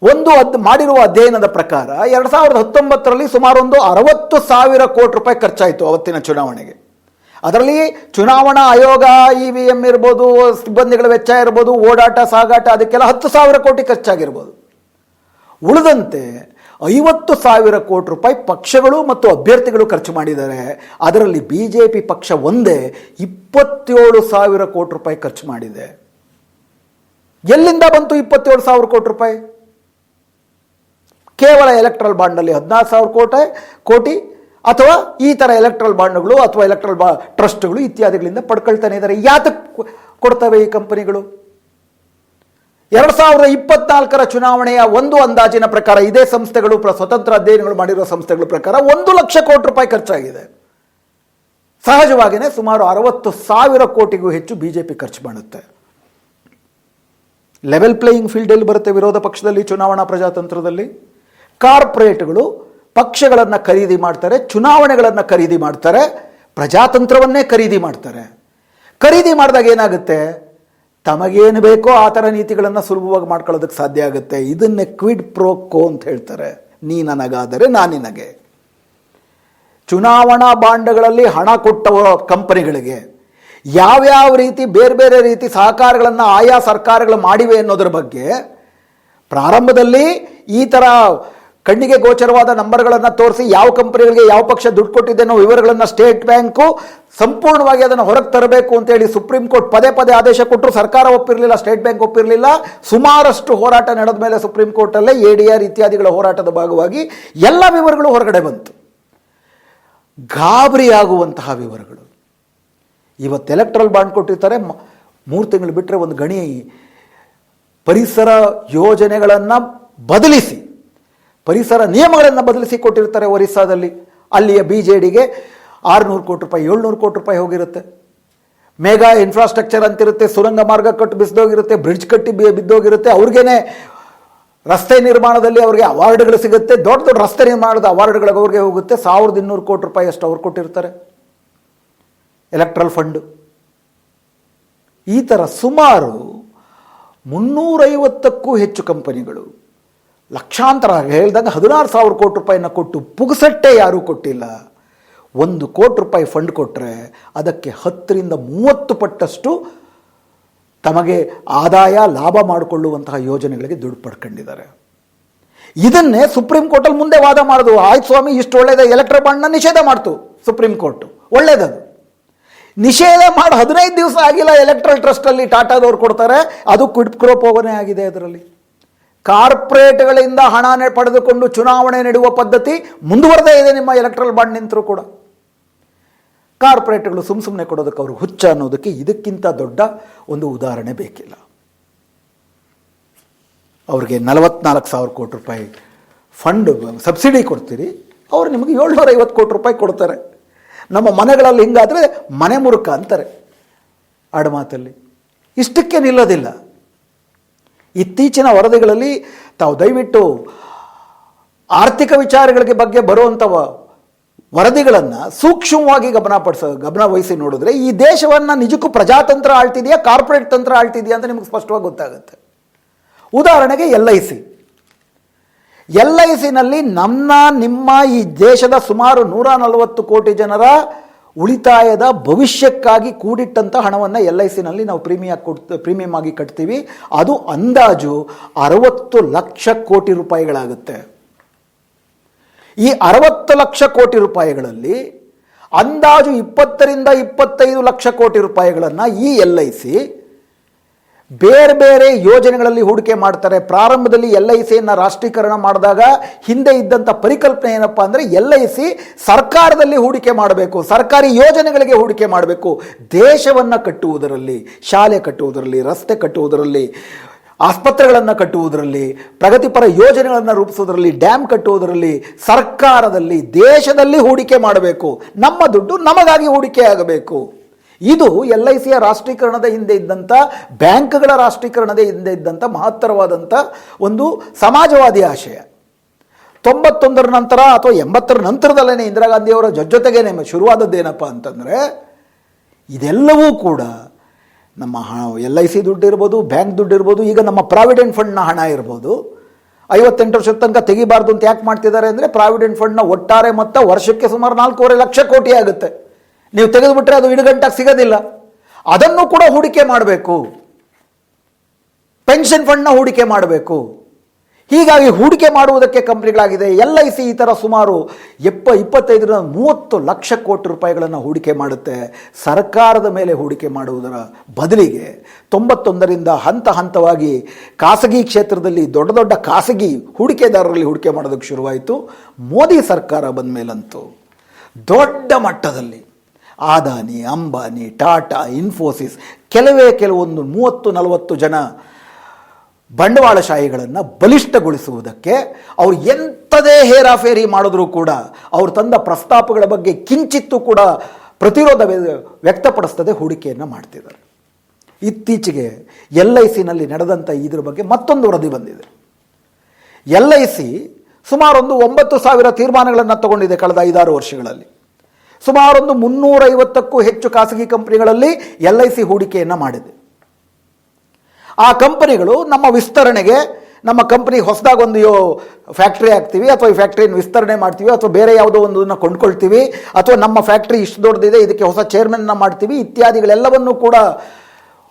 ಒಂದು ಅದ್, ಮಾಡಿರುವ ಅಧ್ಯಯನದ ಪ್ರಕಾರ ಎರಡು ಸಾವಿರದ ಹತ್ತೊಂಬತ್ತರಲ್ಲಿ ಸುಮಾರು ಒಂದು ಅರವತ್ತು ಸಾವಿರ ಕೋಟಿ ರೂಪಾಯಿ ಖರ್ಚಾಯಿತು ಅವತ್ತಿನ ಚುನಾವಣೆಗೆ. ಅದರಲ್ಲಿ ಚುನಾವಣಾ ಆಯೋಗ ಇ ವಿ ಎಂ ಇರ್ಬೋದು, ಸಿಬ್ಬಂದಿಗಳ ವೆಚ್ಚ ಇರ್ಬೋದು, ಓಡಾಟ, ಸಾಗಾಟ, ಅದಕ್ಕೆಲ್ಲ ಹತ್ತು ಸಾವಿರ ಕೋಟಿ ಖರ್ಚಾಗಿರ್ಬೋದು. ಉಳಿದಂತೆ ಐವತ್ತು ಸಾವಿರ ಕೋಟಿ ರೂಪಾಯಿ ಪಕ್ಷಗಳು ಮತ್ತು ಅಭ್ಯರ್ಥಿಗಳು ಖರ್ಚು ಮಾಡಿದ್ದಾರೆ. ಅದರಲ್ಲಿ ಬಿ ಜೆ ಪಿ ಪಕ್ಷ ಒಂದೇ ಇಪ್ಪತ್ತೇಳು ಸಾವಿರ ಕೋಟಿ ರೂಪಾಯಿ ಖರ್ಚು ಮಾಡಿದೆ. ಎಲ್ಲಿಂದ ಬಂತು ಇಪ್ಪತ್ತೇಳು ಸಾವಿರ ಕೋಟಿ ರೂಪಾಯಿ? ಕೇವಲ ಎಲೆಕ್ಟ್ರಲ್ ಬಾಂಡಲ್ಲಿ ಹದಿನಾರು ಸಾವಿರ ಕೋಟಿ ಕೋಟಿ ಅಥವಾ ಈ ಥರ ಎಲೆಕ್ಟ್ರಲ್ ಬಾಂಡ್ಗಳು ಅಥವಾ ಎಲೆಕ್ಟ್ರಲ್ ಬಾ ಟ್ರಸ್ಟ್ಗಳು ಇತ್ಯಾದಿಗಳಿಂದ ಪಡ್ಕೊಳ್ತಾನೆ ಇದ್ದಾರೆ ಯಾತಕ್ಕೆ ಕೊಡ್ತವೆ ಈ ಕಂಪನಿಗಳು? ಎರಡು ಸಾವಿರದ ಇಪ್ಪತ್ನಾಲ್ಕರ ಚುನಾವಣೆಯ ಒಂದು ಅಂದಾಜಿನ ಪ್ರಕಾರ ಇದೇ ಸಂಸ್ಥೆಗಳು ಸ್ವತಂತ್ರ ಅಧ್ಯಯನಗಳು ಮಾಡಿರುವ ಸಂಸ್ಥೆಗಳ ಪ್ರಕಾರ ಒಂದು ಲಕ್ಷ ಕೋಟಿ ರೂಪಾಯಿ ಖರ್ಚಾಗಿದೆ. ಸಹಜವಾಗಿಯೇ ಸುಮಾರು ಅರವತ್ತು ಸಾವಿರ ಕೋಟಿಗೂ ಹೆಚ್ಚು ಬಿಜೆಪಿ ಖರ್ಚು ಮಾಡುತ್ತೆ. ಲೆವೆಲ್ ಪ್ಲೇಯಿಂಗ್ ಫೀಲ್ಡಲ್ಲಿ ಬರುತ್ತೆ ವಿರೋಧ ಪಕ್ಷದಲ್ಲಿ ಚುನಾವಣಾ ಪ್ರಜಾತಂತ್ರದಲ್ಲಿ. ಕಾರ್ಪೊರೇಟ್ಗಳು ಪಕ್ಷಗಳನ್ನು ಖರೀದಿ ಮಾಡ್ತಾರೆ, ಚುನಾವಣೆಗಳನ್ನು ಖರೀದಿ ಮಾಡ್ತಾರೆ, ಪ್ರಜಾತಂತ್ರವನ್ನೇ ಖರೀದಿ ಮಾಡ್ತಾರೆ. ಖರೀದಿ ಮಾಡಿದಾಗ ಏನಾಗುತ್ತೆ? ತಮಗೇನು ಬೇಕೋ ಆ ಥರ ನೀತಿಗಳನ್ನು ಸುಲಭವಾಗಿ ಮಾಡ್ಕೊಳ್ಳೋದಕ್ಕೆ ಸಾಧ್ಯ ಆಗುತ್ತೆ. ಇದನ್ನೇ ಕ್ವಿಡ್ ಪ್ರೋಕೋ ಅಂತ ಹೇಳ್ತಾರೆ. ನೀ ನನಗಾದರೆ ನಾನಿನಗೆ ನಿನಗೆ. ಚುನಾವಣಾ ಬಾಂಡ್ಗಳಲ್ಲಿ ಹಣ ಕೊಟ್ಟ ಕಂಪನಿಗಳಿಗೆ ಯಾವ್ಯಾವ ರೀತಿ ಬೇರೆ ಬೇರೆ ರೀತಿ ಸಹಕಾರಗಳನ್ನು ಆಯಾ ಸರ್ಕಾರಗಳು ಮಾಡಿವೆ ಅನ್ನೋದ್ರ ಬಗ್ಗೆ ಪ್ರಾರಂಭದಲ್ಲಿ ಈ ಥರ ಕಣ್ಣಿಗೆ ಗೋಚರವಾದ ನಂಬರ್ಗಳನ್ನು ತೋರಿಸಿ ಯಾವ ಕಂಪನಿಗಳಿಗೆ ಯಾವ ಪಕ್ಷ ದುಡ್ಡು ಕೊಟ್ಟಿದೆ ಅನ್ನೋ ವಿವರಗಳನ್ನು ಸ್ಟೇಟ್ ಬ್ಯಾಂಕು ಸಂಪೂರ್ಣವಾಗಿ ಅದನ್ನು ಹೊರಗೆ ತರಬೇಕು ಅಂತೇಳಿ ಸುಪ್ರೀಂ ಕೋರ್ಟ್ ಪದೇ ಪದೇ ಆದೇಶ ಕೊಟ್ಟರು ಸರ್ಕಾರ ಒಪ್ಪಿರಲಿಲ್ಲ, ಸ್ಟೇಟ್ ಬ್ಯಾಂಕ್ ಒಪ್ಪಿರಲಿಲ್ಲ. ಸುಮಾರಷ್ಟು ಹೋರಾಟ ನಡೆದ ಮೇಲೆ ಸುಪ್ರೀಂ ಕೋರ್ಟಲ್ಲೇ ಎ ಡಿ ಆರ್ ಇತ್ಯಾದಿಗಳ ಹೋರಾಟದ ಭಾಗವಾಗಿ ಎಲ್ಲ ವಿವರಗಳು ಹೊರಗಡೆ ಬಂತು. ಗಾಬರಿಯಾಗುವಂತಹ ವಿವರಗಳು. ಇವತ್ತು ಎಲೆಕ್ಟ್ರಲ್ ಬಾಂಡ್ ಕೊಟ್ಟಿರ್ತಾರೆ ಮೂರು ತಿಂಗಳು ಬಿಟ್ಟರೆ ಒಂದು ಗಣಿ ಪರಿಸರ ಯೋಜನೆಗಳನ್ನು ಬದಲಿಸಿ. ಪರಿಸರ ನಿಯಮಗಳನ್ನು ಬದಲಿಸಿ ಕೊಟ್ಟಿರ್ತಾರೆ ಒರಿಸ್ಸಾದಲ್ಲಿ. ಅಲ್ಲಿಯ ಬಿ ಜೆ ಡಿಗೆ ಆರುನೂರು ಕೋಟಿ ರೂಪಾಯಿ, ಏಳ್ನೂರು ಕೋಟಿ ರೂಪಾಯಿ ಹೋಗಿರುತ್ತೆ. ಮೇಗಾ ಇನ್ಫ್ರಾಸ್ಟ್ರಕ್ಚರ್ ಅಂತಿರುತ್ತೆ, ಸುರಂಗ ಮಾರ್ಗ ಕಟ್ಟು ಬಿಸಿದೋಗಿರುತ್ತೆ, ಬ್ರಿಡ್ಜ್ ಕಟ್ಟಿ ಬಿದ್ದೋಗಿರುತ್ತೆ. ಅವ್ರಿಗೇನೆ ರಸ್ತೆ ನಿರ್ಮಾಣದಲ್ಲಿ ಅವ್ರಿಗೆ ಅವಾರ್ಡ್ಗಳು ಸಿಗುತ್ತೆ. ದೊಡ್ಡ ದೊಡ್ಡ ರಸ್ತೆ ನಿರ್ಮಾಣದ ಅವಾರ್ಡ್ಗಳಿಗೆ ಅವ್ರಿಗೆ ಹೋಗುತ್ತೆ. ಸಾವಿರದ ಇನ್ನೂರು ಕೋಟಿ ರೂಪಾಯಿ ಅಷ್ಟು ಅವ್ರು ಕೊಟ್ಟಿರ್ತಾರೆ. ಎಲೆಕ್ಟ್ರಲ್ ಫಂಡು ಈ ಥರ ಸುಮಾರು ಮುನ್ನೂರೈವತ್ತಕ್ಕೂ ಹೆಚ್ಚು ಕಂಪನಿಗಳು ಲಕ್ಷಾಂತರ ಹೇಳಿದಾಗ ಹದಿನಾರು ಸಾವಿರ ಕೋಟಿ ರೂಪಾಯಿನ ಕೊಟ್ಟು ಪುಗಸಟ್ಟೆ ಯಾರೂ ಕೊಟ್ಟಿಲ್ಲ. ಒಂದು ಕೋಟಿ ರೂಪಾಯಿ ಫಂಡ್ ಕೊಟ್ಟರೆ ಅದಕ್ಕೆ ಹತ್ತರಿಂದ ಮೂವತ್ತು ಪಟ್ಟಷ್ಟು ತಮಗೆ ಆದಾಯ ಲಾಭ ಮಾಡಿಕೊಳ್ಳುವಂತಹ ಯೋಜನೆಗಳಿಗೆ ದುಡ್ಡು ಪಡ್ಕೊಂಡಿದ್ದಾರೆ. ಇದನ್ನೇ ಸುಪ್ರೀಂ ಕೋರ್ಟಲ್ಲಿ ಮುಂದೆ ವಾದ ಮಾಡೋದು ಆಯ್ತು ಸ್ವಾಮಿ, ಇಷ್ಟು ಒಳ್ಳೇದ. ಎಲೆಕ್ಟ್ರ ಬಾಂಡ್ನ ನಿಷೇಧ ಮಾಡ್ತು ಸುಪ್ರೀಂ ಕೋರ್ಟು. ಒಳ್ಳೇದದು. ನಿಷೇಧ ಮಾಡಿ ಹದಿನೈದು ದಿವಸ ಆಗಿಲ್ಲ ಎಲೆಕ್ಟ್ರಲ್ ಟ್ರಸ್ಟಲ್ಲಿ ಟಾಟಾದವ್ರು ಕೊಡ್ತಾರೆ. ಅದು ಹೋಗನೇ ಆಗಿದೆ ಅದರಲ್ಲಿ. ಕಾರ್ಪೊರೇಟ್ಗಳಿಂದ ಹಣ ಪಡೆದುಕೊಂಡು ಚುನಾವಣೆ ನಡೆಯುವ ಪದ್ಧತಿ ಮುಂದುವರೆದೇ ಇದೆ ನಿಮ್ಮ ಎಲೆಕ್ಟ್ರಲ್ ಬಾಂಡ್ ನಿಂತರೂ ಕೂಡ. ಕಾರ್ಪೊರೇಟ್ಗಳು ಸುಮ್ಮ ಸುಮ್ಮನೆ ಕೊಡೋದಕ್ಕೆ ಅವರು ಹುಚ್ಚ ಅನ್ನೋದಕ್ಕೆ ಇದಕ್ಕಿಂತ ದೊಡ್ಡ ಒಂದು ಉದಾಹರಣೆ ಬೇಕಿಲ್ಲ. ಅವ್ರಿಗೆ ನಲವತ್ನಾಲ್ಕು ಸಾವಿರ ಕೋಟಿ ರೂಪಾಯಿ ಫಂಡ್ ಸಬ್ಸಿಡಿ ಕೊಡ್ತೀರಿ, ಅವರು ನಿಮಗೆ ಏಳ್ನೂರ ಐವತ್ತು ಕೋಟಿ ರೂಪಾಯಿ ಕೊಡ್ತಾರೆ. ನಮ್ಮ ಮನೆಗಳಲ್ಲಿ ಹಿಂಗಾದರೆ ಮನೆ ಮುರುಕ ಅಂತಾರೆ ಆಡುಮಾತಲ್ಲಿ ಇಷ್ಟಕ್ಕೆ ನಿಲ್ಲೋದಿಲ್ಲ. ಇತ್ತೀಚಿನ ವರದಿಗಳಲ್ಲಿ ತಾವು ದಯವಿಟ್ಟು ಆರ್ಥಿಕ ವಿಚಾರಗಳಿಗೆ ಬಗ್ಗೆ ಬರುವಂಥ ವರದಿಗಳನ್ನು ಸೂಕ್ಷ್ಮವಾಗಿ ಗಮನಪಡಿಸ ಗಮನ ವಹಿಸಿ ನೋಡಿದ್ರೆ ಈ ದೇಶವನ್ನು ನಿಜಕ್ಕೂ ಪ್ರಜಾತಂತ್ರ ಆಳ್ತಿದೆಯಾ, ಕಾರ್ಪೊರೇಟ್ ತಂತ್ರ ಆಳ್ತಿದೆಯಾ ಅಂತ ನಿಮಗೆ ಸ್ಪಷ್ಟವಾಗಿ ಗೊತ್ತಾಗುತ್ತೆ. ಉದಾಹರಣೆಗೆ L I C. L I ಸಿನಲ್ಲಿ ನಮ್ಮ, ನಿಮ್ಮ ಈ ದೇಶದ ಸುಮಾರು ನೂರ ನಲವತ್ತು ಕೋಟಿ ಜನರ ಉಳಿತಾಯದ ಭವಿಷ್ಯಕ್ಕಾಗಿ ಕೂಡಿಟ್ಟಂಥ ಹಣವನ್ನು ಎಲ್ ಐ ಸಿನಲ್ಲಿ ನಾವು ಪ್ರೀಮಿಯಂ ಕೊಡ್ತ ಪ್ರೀಮಿಯಂ ಆಗಿ ಕಟ್ತೀವಿ. ಅದು ಅಂದಾಜು ಅರವತ್ತು ಲಕ್ಷ ಕೋಟಿ ರೂಪಾಯಿಗಳಾಗುತ್ತೆ. ಈ ಅರವತ್ತು ಲಕ್ಷ ಕೋಟಿ ರೂಪಾಯಿಗಳಲ್ಲಿ ಅಂದಾಜು ಇಪ್ಪತ್ತರಿಂದ ಇಪ್ಪತ್ತೈದು ಲಕ್ಷ ಕೋಟಿ ರೂಪಾಯಿಗಳನ್ನು ಈ ಎಲ್ ಐ ಸಿ ಬೇರೆ ಬೇರೆ ಯೋಜನೆಗಳಲ್ಲಿ ಹೂಡಿಕೆ ಮಾಡ್ತಾರೆ. ಪ್ರಾರಂಭದಲ್ಲಿ ಎಲ್ ಐ ಸಿಯನ್ನು ರಾಷ್ಟ್ರೀಕರಣ ಮಾಡಿದಾಗ ಹಿಂದೆ ಇದ್ದಂಥ ಪರಿಕಲ್ಪನೆ ಏನಪ್ಪ ಅಂದರೆ ಎಲ್ ಐ ಸಿ ಸರ್ಕಾರದಲ್ಲಿ ಹೂಡಿಕೆ ಮಾಡಬೇಕು. ಸರ್ಕಾರಿ ಯೋಜನೆಗಳಿಗೆ ಹೂಡಿಕೆ ಮಾಡಬೇಕು. ದೇಶವನ್ನು ಕಟ್ಟುವುದರಲ್ಲಿ, ಶಾಲೆ ಕಟ್ಟುವುದರಲ್ಲಿ, ರಸ್ತೆ ಕಟ್ಟುವುದರಲ್ಲಿ, ಆಸ್ಪತ್ರೆಗಳನ್ನು ಕಟ್ಟುವುದರಲ್ಲಿ, ಪ್ರಗತಿಪರ ಯೋಜನೆಗಳನ್ನು ರೂಪಿಸುವುದರಲ್ಲಿ ಡ್ಯಾಮ್ ಕಟ್ಟುವುದರಲ್ಲಿ ಸರ್ಕಾರದಲ್ಲಿ, ದೇಶದಲ್ಲಿ ಹೂಡಿಕೆ ಮಾಡಬೇಕು. ನಮ್ಮ ದುಡ್ಡು ನಮಗಾಗಿ ಹೂಡಿಕೆ ಆಗಬೇಕು ಇದು ಎಲ್ ಐ ಸಿಯ ರಾಷ್ಟ್ರೀಕರಣದ ಹಿಂದೆ ಇದ್ದಂಥ ಬ್ಯಾಂಕ್ಗಳ ರಾಷ್ಟ್ರೀಕರಣದ ಹಿಂದೆ ಇದ್ದಂಥ ಮಹತ್ತರವಾದಂಥ ಒಂದು ಸಮಾಜವಾದಿ ಆಶಯ. ತೊಂಬತ್ತೊಂದರ ನಂತರ ಅಥವಾ ಎಂಬತ್ತರ ನಂತರದಲ್ಲೇ ಇಂದಿರಾ ಗಾಂಧಿಯವರ ಶುರುವಾದದ್ದು ಏನಪ್ಪ ಅಂತಂದರೆ, ಇದೆಲ್ಲವೂ ಕೂಡ ನಮ್ಮ ಹಣ, ಎಲ್ ಐ ಸಿ ದುಡ್ಡು ಇರ್ಬೋದು, ಬ್ಯಾಂಕ್ ದುಡ್ಡು ಇರ್ಬೋದು, ಈಗ ನಮ್ಮ ಪ್ರಾವಿಡೆಂಟ್ ಫಂಡ್ನ ಹಣ ಇರ್ಬೋದು. ಐವತ್ತೆಂಟು ವರ್ಷದ ತನಕ ತೆಗಿಬಾರ್ದು ಅಂತ ಯಾಕೆ ಮಾಡ್ತಿದ್ದಾರೆ ಅಂದರೆ, ಪ್ರಾವಿಡೆಂಟ್ ಫಂಡ್ನ ಒಟ್ಟಾರೆ ಮೊತ್ತ ವರ್ಷಕ್ಕೆ ಸುಮಾರು ನಾಲ್ಕೂವರೆ ಲಕ್ಷ ಕೋಟಿ ಆಗುತ್ತೆ. ನೀವು ತೆಗೆದುಬಿಟ್ರೆ ಅದು ಇಡುಗಂಟಾಗಿ ಸಿಗೋದಿಲ್ಲ. ಅದನ್ನು ಕೂಡ ಹೂಡಿಕೆ ಮಾಡಬೇಕು. ಪೆನ್ಷನ್ ಫಂಡ್ನ ಹೂಡಿಕೆ ಮಾಡಬೇಕು. ಹೀಗಾಗಿ ಹೂಡಿಕೆ ಮಾಡುವುದಕ್ಕೆ ಕಂಪ್ನಿಗಳಾಗಿದೆ. ಎಲ್ ಐ ಸಿ ಈ ಥರ ಸುಮಾರು ಎಪ್ಪ ಇಪ್ಪತ್ತೈದರಿಂದ ಮೂವತ್ತು ಲಕ್ಷ ಕೋಟಿ ರೂಪಾಯಿಗಳನ್ನು ಹೂಡಿಕೆ ಮಾಡುತ್ತೆ. ಸರ್ಕಾರದ ಮೇಲೆ ಹೂಡಿಕೆ ಮಾಡುವುದರ ಬದಲಿಗೆ ತೊಂಬತ್ತೊಂದರಿಂದ ಹಂತ ಹಂತವಾಗಿ ಖಾಸಗಿ ಕ್ಷೇತ್ರದಲ್ಲಿ ದೊಡ್ಡ ದೊಡ್ಡ ಖಾಸಗಿ ಹೂಡಿಕೆದಾರರಲ್ಲಿ ಹೂಡಿಕೆ ಮಾಡೋದಕ್ಕೆ ಶುರುವಾಯಿತು. ಮೋದಿ ಸರ್ಕಾರ ಬಂದ ಮೇಲಂತೂ ದೊಡ್ಡ ಮಟ್ಟದಲ್ಲಿ ಆದಾನಿ, ಅಂಬಾನಿ, ಟಾಟಾ, ಇನ್ಫೋಸಿಸ್ ಕೆಲವೇ ಕೆಲವೊಂದು ಮೂವತ್ತು, ನಲವತ್ತು ಜನ ಬಂಡವಾಳಶಾಹಿಗಳನ್ನು ಬಲಿಷ್ಠಗೊಳಿಸುವುದಕ್ಕೆ ಅವರು ಎಂಥದೇ ಹೇರಾಫೇರಿ ಮಾಡಿದ್ರೂ ಕೂಡ ಅವರು ತಂದ ಪ್ರಸ್ತಾಪಗಳ ಬಗ್ಗೆ ಕಿಂಚಿತ್ತೂ ಕೂಡ ಪ್ರತಿರೋಧ ವ್ಯ- ವ್ಯಕ್ತಪಡಿಸ್ತದೆ ಹೂಡಿಕೆಯನ್ನು ಮಾಡ್ತಿದ್ದಾರೆ. ಇತ್ತೀಚೆಗೆ ಎಲ್ ಐ ಸಿನಲ್ಲಿ ನಡೆದಂಥ ಇದ್ರ ಬಗ್ಗೆ ಮತ್ತೊಂದು ವರದಿ ಬಂದಿದೆ. ಎಲ್ ಐ ಸಿ ಸುಮಾರೊಂದು ಒಂಬತ್ತು ಸಾವಿರ ತೀರ್ಮಾನಗಳನ್ನು ತಗೊಂಡಿದೆ ಕಳೆದ ಐದಾರು ವರ್ಷಗಳಲ್ಲಿ. ಸುಮಾರೊಂದು ಮುನ್ನೂರೈವತ್ತಕ್ಕೂ ಹೆಚ್ಚು ಖಾಸಗಿ ಕಂಪನಿಗಳಲ್ಲಿ ಎಲ್ ಐ ಸಿ ಹೂಡಿಕೆಯನ್ನು ಮಾಡಿದೆ. ಆ ಕಂಪನಿಗಳು ನಮ್ಮ ವಿಸ್ತರಣೆಗೆ, ನಮ್ಮ ಕಂಪ್ನಿ ಹೊಸದಾಗಿ ಒಂದು ಫ್ಯಾಕ್ಟ್ರಿ ಹಾಕ್ತೀವಿ ಅಥವಾ ಈ ಫ್ಯಾಕ್ಟ್ರಿಯನ್ನು ವಿಸ್ತರಣೆ ಮಾಡ್ತೀವಿ ಅಥವಾ ಬೇರೆ ಯಾವುದೋ ಒಂದನ್ನು ಕೊಂಡ್ಕೊಳ್ತೀವಿ ಅಥವಾ ನಮ್ಮ ಫ್ಯಾಕ್ಟ್ರಿ ಇಷ್ಟು ದೊಡ್ಡದಿದೆ, ಇದಕ್ಕೆ ಹೊಸ ಚೇರ್ಮನ್ನ ಮಾಡ್ತೀವಿ ಇತ್ಯಾದಿಗಳೆಲ್ಲವನ್ನು ಕೂಡ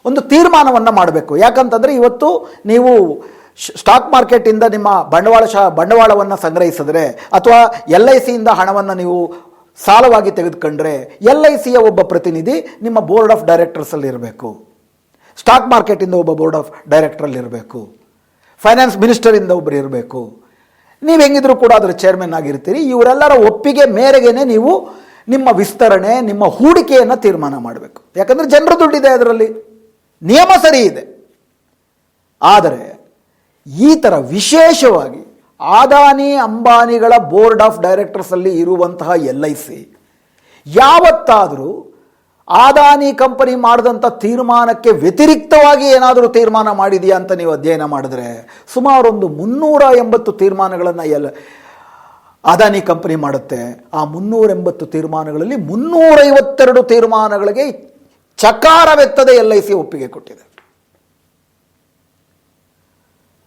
ಒಂದು ತೀರ್ಮಾನವನ್ನು ಮಾಡಬೇಕು. ಯಾಕಂತಂದರೆ ಇವತ್ತು ನೀವು ಸ್ಟಾಕ್ ಮಾರ್ಕೆಟಿಂದ ನಿಮ್ಮ ಬಂಡವಾಳ ಶಾ ಬಂಡವಾಳವನ್ನು ಸಂಗ್ರಹಿಸಿದ್ರೆ ಅಥವಾ ಎಲ್ ಐ ಸಿಯಿಂದ ಹಣವನ್ನು ನೀವು ಸಾಲವಾಗಿ ತೆಗೆದುಕೊಂಡ್ರೆ ಎಲ್ ಐ ಸಿಯ ಒಬ್ಬ ಪ್ರತಿನಿಧಿ ನಿಮ್ಮ ಬೋರ್ಡ್ ಆಫ್ ಡೈರೆಕ್ಟರ್ಸಲ್ಲಿ ಇರಬೇಕು. ಸ್ಟಾಕ್ ಮಾರ್ಕೆಟಿಂದ ಒಬ್ಬ ಬೋರ್ಡ್ ಆಫ್ ಡೈರೆಕ್ಟ್ರಲ್ಲಿ ಇರಬೇಕು. ಫೈನಾನ್ಸ್ ಮಿನಿಸ್ಟರಿಂದ ಒಬ್ಬರು ಇರಬೇಕು. ನೀವು ಹೆಂಗಿದ್ರು ಕೂಡ ಅದರ ಚೇರ್ಮನ್ ಆಗಿರ್ತೀರಿ. ಇವರೆಲ್ಲರ ಒಪ್ಪಿಗೆ ಮೇರೆಗೆನೆ ನೀವು ನಿಮ್ಮ ವಿಸ್ತರಣೆ, ನಿಮ್ಮ ಹೂಡಿಕೆಯನ್ನು ತೀರ್ಮಾನ ಮಾಡಬೇಕು. ಯಾಕಂದರೆ ಜನರ ದುಡ್ಡಿದೆ ಅದರಲ್ಲಿ. ನಿಯಮ ಸರಿ ಇದೆ. ಆದರೆ ಈ ಥರ ವಿಶೇಷವಾಗಿ ಆದಾನಿ, ಅಂಬಾನಿಗಳ ಬೋರ್ಡ್ ಆಫ್ ಡೈರೆಕ್ಟರ್ಸಲ್ಲಿ ಇರುವಂತಹ ಎಲ್ ಐ ಸಿ. ಯಾವತ್ತಾದರೂ ಆದಾನಿ ಕಂಪನಿ ಮಾಡಿದಂಥ ತೀರ್ಮಾನಕ್ಕೆ ವ್ಯತಿರಿಕ್ತವಾಗಿ ಏನಾದರೂ ತೀರ್ಮಾನ ಮಾಡಿದೆಯಾ ಅಂತ ನೀವು ಅಧ್ಯಯನ ಮಾಡಿದ್ರೆ ಸುಮಾರೊಂದು ಮುನ್ನೂರ ಎಂಬತ್ತು ತೀರ್ಮಾನಗಳನ್ನು ಎಲ್ ಅದಾನಿ ಕಂಪನಿ ಮಾಡುತ್ತೆ. ಆ ಮುನ್ನೂರೆಂಬತ್ತು ತೀರ್ಮಾನಗಳಲ್ಲಿ ಮುನ್ನೂರೈವತ್ತೆರಡು ತೀರ್ಮಾನಗಳಿಗೆ ಚಕಾರವೆತ್ತದೆ ಎಲ್ ಐ ಸಿ ಒಪ್ಪಿಗೆ ಕೊಟ್ಟಿದೆ.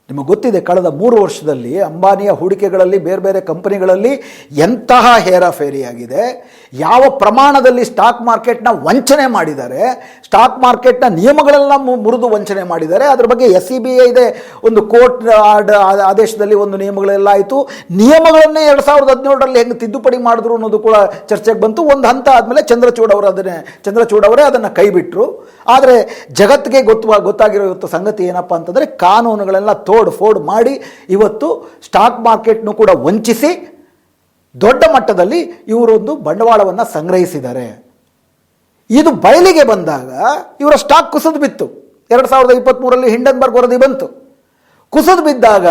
ನಿಮಗೆ ಗೊತ್ತಿದೆ, ಕಳೆದ ಮೂರು ವರ್ಷದಲ್ಲಿ ಅಂಬಾನಿಯ ಹೂಡಿಕೆಗಳಲ್ಲಿ, ಬೇರೆ ಬೇರೆ ಕಂಪನಿಗಳಲ್ಲಿ ಎಂತಹ ಹೇರಾಫೇರಿಯಾಗಿದೆ ಯಾವ ಪ್ರಮಾಣದಲ್ಲಿ ಸ್ಟಾಕ್ ಮಾರ್ಕೆಟ್ನ ವಂಚನೆ ಮಾಡಿದ್ದಾರೆ, ಸ್ಟಾಕ್ ಮಾರ್ಕೆಟ್ನ ನಿಯಮಗಳೆಲ್ಲ ಮುರಿದು ವಂಚನೆ ಮಾಡಿದ್ದಾರೆ, ಅದ್ರ ಬಗ್ಗೆ ಎಸ್ ಸಿ ಬಿ ಇದೆ ಒಂದು ಕೋರ್ಟ್ ಆದೇಶದಲ್ಲಿ ಒಂದು ನಿಯಮಗಳೆಲ್ಲ ಆಯಿತು. ನಿಯಮಗಳನ್ನೇ ಎರಡು ಸಾವಿರದ ಹದಿನೇಳರಲ್ಲಿ ಹೆಂಗೆ ತಿದ್ದುಪಡಿ ಮಾಡಿದ್ರು ಅನ್ನೋದು ಕೂಡ ಚರ್ಚೆಗೆ ಬಂತು. ಒಂದು ಹಂತ ಆದಮೇಲೆ ಚಂದ್ರಚೂಡ್ ಅವರು ಅದನ್ನೇ, ಚಂದ್ರಚೂಡ್ ಅವರೇ ಅದನ್ನು ಕೈಬಿಟ್ರು. ಆದರೆ ಜಗತ್ತಿಗೆ ಗೊತ್ತು ಗೊತ್ತಾಗಿರೋ ಸಂಗತಿ ಏನಪ್ಪ ಅಂತಂದರೆ, ಕಾನೂನುಗಳೆಲ್ಲ ತೋಡ್ ಫೋಡ್ ಮಾಡಿ ಇವತ್ತು ಸ್ಟಾಕ್ ಮಾರ್ಕೆಟ್ನು ಕೂಡ ವಂಚಿಸಿ ದೊಡ್ಡ ಮಟ್ಟದಲ್ಲಿ ಇವರೊಂದು ಬಂಡವಾಳವನ್ನು ಸಂಗ್ರಹಿಸಿದ್ದಾರೆ. ಇದು ಬಯಲಿಗೆ ಬಂದಾಗ ಇವರ ಸ್ಟಾಕ್ ಕುಸಿದು ಬಿತ್ತು. ಎರಡು ಸಾವಿರದ ಇಪ್ಪತ್ತ್ಮೂರರಲ್ಲಿ ಹಿಂಡನ್ಬರ್ಗ್ ವರದಿ ಬಂತು. ಕುಸಿದು ಬಿದ್ದಾಗ